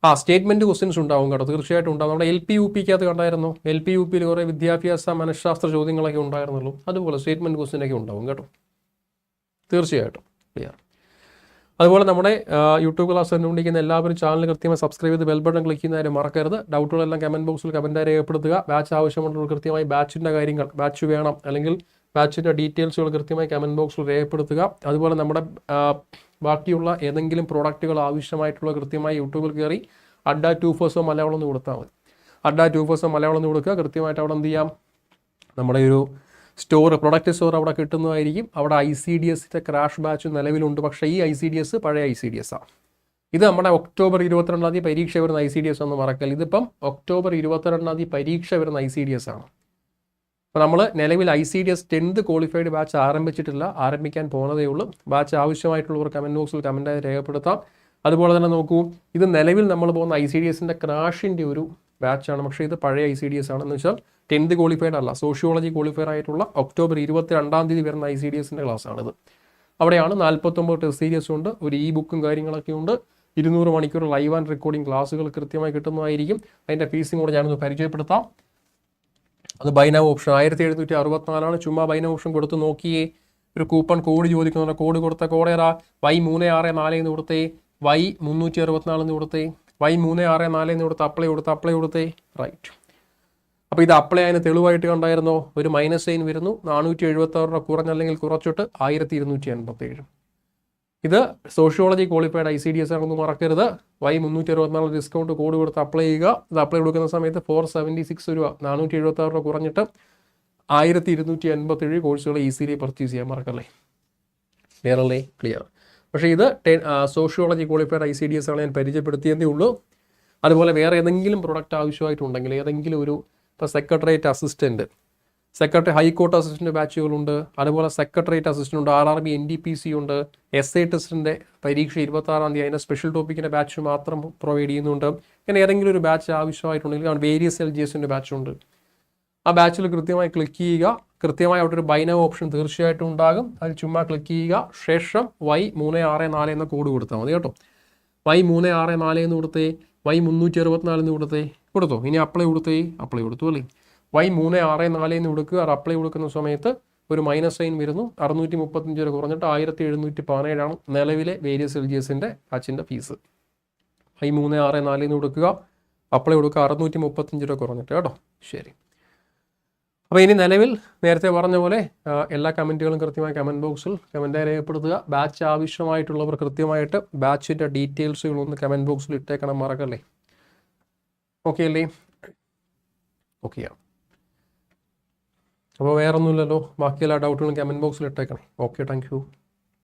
ആ സ്റ്റേറ്റ്മെന്റ് ക്വസ്റ്റ്യൻസ് ഉണ്ടാവും കേട്ടോ. തീർച്ചയായിട്ടും ഉണ്ടാവും. നമ്മുടെ എൽ പി യു പിക്കകത്ത് കണ്ടായിരുന്നു? എൽ പി യു പിയിൽ കുറേ വിദ്യാഭ്യാസ മനഃശാസ്ത്ര ചോദ്യങ്ങളൊക്കെ ഉണ്ടായിരുന്നുള്ളൂ. അതുപോലെ സ്റ്റേറ്റ്മെന്റ് ക്വസ്റ്റ്യനൊക്കെ ഉണ്ടാവും കേട്ടോ. തീർച്ചയായിട്ടും. ക്ലിയർ അതുപോലെ നമ്മുടെ യൂട്യൂബ് ക്ലാസ് കണ്ടുകൊണ്ടിരിക്കുന്ന എല്ലാവരും ചാനൽ കൃത്യമായി സബ്സ്ക്രൈബ് ചെയ്ത് ബെൽ ബട്ടൺ ക്ലിക്ക് ചെയ്യുന്നതിന് മറക്കരുത്. ഡൗട്ടുകളെല്ലാം കമന്റ് ബോക്സിൽ കമന്റായി രേഖപ്പെടുത്തുക. ബാച്ച് ആവശ്യമുള്ളവർ കൃത്യമായി ബാച്ചിന്റെ കാര്യങ്ങൾ ബാച്ച് വേണം. അല്ലെങ്കിൽ ബാച്ചിന്റെ ഡീറ്റെയിൽസുകൾ കൃത്യമായി കമന്റ് ബോക്സിൽ രേഖപ്പെടുത്തുക. അതുപോലെ നമ്മുടെ ബാക്കിയുള്ള ഏതെങ്കിലും പ്രോഡക്റ്റുകൾ ആവശ്യമായിട്ടുള്ള കൃത്യമായി യൂട്യൂബിൽ കയറി അഡ്ഡ ടു ഫോസോ മലയാളം എന്ന് കൊടുത്താൽ മതി. അഡ്ഡ ടു ഫോസോ മലയാളം എന്ന് കൊടുക്കുക. കൃത്യമായിട്ട് അവിടെ എന്ത് ചെയ്യാം? നമ്മുടെ ഒരു സ്റ്റോർ പ്രൊഡക്റ്റ് സ്റ്റോർ അവിടെ കിട്ടുന്നതായിരിക്കും. അവിടെ ഐ സി ഡി എസിന്റെ ക്രാഷ് ബാച്ച് നിലവിലുണ്ട്. പക്ഷേ ഈ ഐ സി ഡി എസ് പഴയ ഐ സി ഡി എസ് ആണ് ഇത് നമ്മുടെ ഒക്ടോബർ ഇരുപത്തിരണ്ടാം തീയതി പരീക്ഷ വരുന്ന ഐ സി ഡി എസ് ഒന്ന് മറക്കൽ ഇതിപ്പം ഒക്ടോബർ ഇരുപത്തിരണ്ടാം തീയതി പരീക്ഷ വരുന്ന ഐ സി ഡി എസ് ആണ്. അപ്പോൾ നമ്മൾ നിലവിൽ I C D S tenth qualified batch ആരംഭിച്ചിട്ടില്ല. ആരംഭിക്കാൻ പോകുന്നതേ ഉള്ളൂ. ബാച്ച് ആവശ്യമായിട്ടുള്ളവർ കമന്റ് ബോക്സിൽ കമന്റായി രേഖപ്പെടുത്താം. അതുപോലെ തന്നെ നോക്കൂ ഇത് നിലവിൽ നമ്മൾ പോകുന്ന ഐ സി ഡി എസിന്റെ ക്രാഷിന്റെ ഒരു ബാച്ചാണ് പക്ഷേ ഇത് പഴയ ഐ സി ഡി എസ് ആണെന്ന് വെച്ചാൽ ടെൻത്ത് ക്വാളിഫൈഡ് അല്ല. സോഷ്യോളജി ക്വാളിഫൈഡ് ആയിട്ടുള്ള ഒക്ടോബർ ഇരുപത്തി രണ്ടാം തീയതി വരുന്ന ഐ സി ഡി എസിന്റെ ക്ലാസ്സാണിത് അവിടെയാണ് നാൽപ്പത്തൊമ്പത് ടെസ്റ്റ് സീരീസ് ഉണ്ട്. ഒരു ഇ ബുക്കും കാര്യങ്ങളൊക്കെ ഉണ്ട്. ഇരുന്നൂറ് മണിക്കൂർ ലൈവ് ആൻഡ് റെക്കോർഡിംഗ് ക്ലാസ്സുകൾ കൃത്യമായി കിട്ടുന്നതായിരിക്കും. അതിന്റെ ഫീസും കൂടെ ഞാനൊന്ന് പരിചയപ്പെടുത്താം. അത് ബൈന ഓപ്ഷൻ ആയിരത്തി എഴുന്നൂറ്റി അറുപത്തിനാലാണ് ചുമ്മാ ബൈന ഓപ്ഷൻ കൊടുത്ത് നോക്കിയേ. ഒരു കൂപ്പൺ കോഡ് ചോദിക്കുന്നുണ്ട്. കോഡ് കൊടുത്ത കോഡ് ഏതാ? വൈ മൂന്ന് ആറ് നാല് എന്ന് കൊടുത്തേ. വൈ മുന്നൂറ്റി അറുപത്തിനാല് എന്ന് കൊടുത്തേ. വൈ മൂന്ന് ആറ് നാല് എന്ന് കൊടുത്ത് അപ്ലൈ കൊടുത്ത് അപ്ലൈ കൊടുത്തേ. റൈറ്റ് അപ്പോൾ ഇത് അപ്ലൈ അതിന് തെളിവായിട്ട് കണ്ടായിരുന്നോ? ഒരു മൈനസ് സൈൻ വരുന്നു. നാനൂറ്റി എഴുപത്തി ആറ് കുറഞ്ഞല്ലെങ്കിൽ കുറച്ചിട്ട് ആയിരത്തി ഇരുന്നൂറ്റി എൺപത്തി ഏഴ് ഇത് sociology qualified I C D S ആണെന്ന് മറക്കരുത്. വൈ മുന്നൂറ്റി അറുപത്തിനാല് ഡിസ്കൗണ്ട് കോഡ് കൊടുത്ത് അപ്ലൈ ചെയ്യുക. ഇത് അപ്ലൈ കൊടുക്കുന്ന സമയത്ത് ഫോർ സെവന്റി സിക്സ് രൂപ നാനൂറ്റി എഴുപത്തി ആറ് രൂപ കുറഞ്ഞിട്ട് ആയിരത്തി ഇരുന്നൂറ്റി എൺപത്തേഴ് കോഴ്സുകൾ ഈസിലി പർച്ചേസ് ചെയ്യാൻ മറക്കല്ലേ? ക്ലിയർ അല്ലേ ക്ലിയർ പക്ഷേ ഇത് ten sociology qualified I C D S ആണ് ഞാൻ പരിചയപ്പെടുത്തിയതേ ഉള്ളൂ. അതുപോലെ വേറെ ഏതെങ്കിലും പ്രൊഡക്റ്റ് ആവശ്യമായിട്ടുണ്ടെങ്കിൽ ഏതെങ്കിലും ഒരു ഇപ്പോൾ secretariat assistant secretary high court assistant ബാച്ചുകളുണ്ട്. അതുപോലെ സെക്രട്ടേറിയറ്റ് അസിസ്റ്റന്റ് ഉണ്ട് R R B N D P C ഉണ്ട് എസ് ഐ ടെസ്റ്റിന്റെ പരീക്ഷ ഇരുപത്താറാം തീയതി അതിന്റെ സ്പെഷ്യൽ ടോപ്പിക്കിന്റെ ബാച്ച് മാത്രം പ്രൊവൈഡ് ചെയ്യുന്നുണ്ട്. ഇങ്ങനെ ഏതെങ്കിലും ഒരു ബാച്ച് ആവശ്യമായിട്ടുണ്ടെങ്കിൽ വേരിയസ് എൽ ജി എസിന്റെ ബാച്ചുണ്ട് ആ ബാച്ചിൽ കൃത്യമായി ക്ലിക്ക് ചെയ്യുക. കൃത്യമായി അവിടെ ഒരു ബൈനോ ഓപ്ഷൻ തീർച്ചയായിട്ടും ഉണ്ടാകും. അതിൽ ചുമ്മാ ക്ലിക്ക് ചെയ്യുക. ശേഷം വൈ മൂന്ന് ആറ് നാല് എന്ന കോഡ് കൊടുത്താൽ മതി കേട്ടോ. വൈ മൂന്ന് ആറ് നാല് എന്ന് കൊടുത്തേ വൈ മുന്നൂറ്റി അറുപത്തിനാല് എന്ന് കൊടുത്തേ കൊടുത്തോ? ഇനി അപ്ലൈ കൊടുത്തേ അപ്ലൈ കൊടുത്തു അല്ലേ? വൈ മൂന്ന് ആറ് നാല് എന്ന് കൊടുക്കുക. അപ്ലൈ കൊടുക്കുന്ന സമയത്ത് ഒരു മൈനസ് സൈൻ വരുന്നു. അറുന്നൂറ്റി മുപ്പത്തഞ്ച് വരെ കുറഞ്ഞിട്ട് ആയിരത്തി എഴുന്നൂറ്റി പതിനേഴാണ് നിലവിലെ വേരിയസ് എൽ ബാച്ചിന്റെ ഫീസ് വൈ മൂന്ന് ആറ് നാല് എന്ന് കൊടുക്കുക. അപ്ലൈ കൊടുക്കുക. അറുന്നൂറ്റി മുപ്പത്തഞ്ച് രൂപ കുറഞ്ഞിട്ട് കേട്ടോ. ശരി. അപ്പോൾ ഇനി നിലവിൽ നേരത്തെ പറഞ്ഞ പോലെ എല്ലാ കമന്റുകളും കൃത്യമായി കമന്റ് ബോക്സിൽ കമന്റായി രേഖപ്പെടുത്തുക. ബാച്ച് ആവശ്യമായിട്ടുള്ളവർ കൃത്യമായിട്ട് ബാച്ചിന്റെ ഡീറ്റെയിൽസുകൾ ഒന്ന് കമന്റ് ബോക്സിൽ ഇട്ടേക്കണം. മറക്കല്ലേ? ഓക്കെ അല്ലേ? ഓക്കെയാണ് അപ്പോൾ വേറെ ഒന്നുമില്ലല്ലോ ബാക്കി എല്ലാ ഡൗട്ടുകളും കമന്റ് ബോക്സിൽ ഇട്ടേക്കണേ. Okay thank you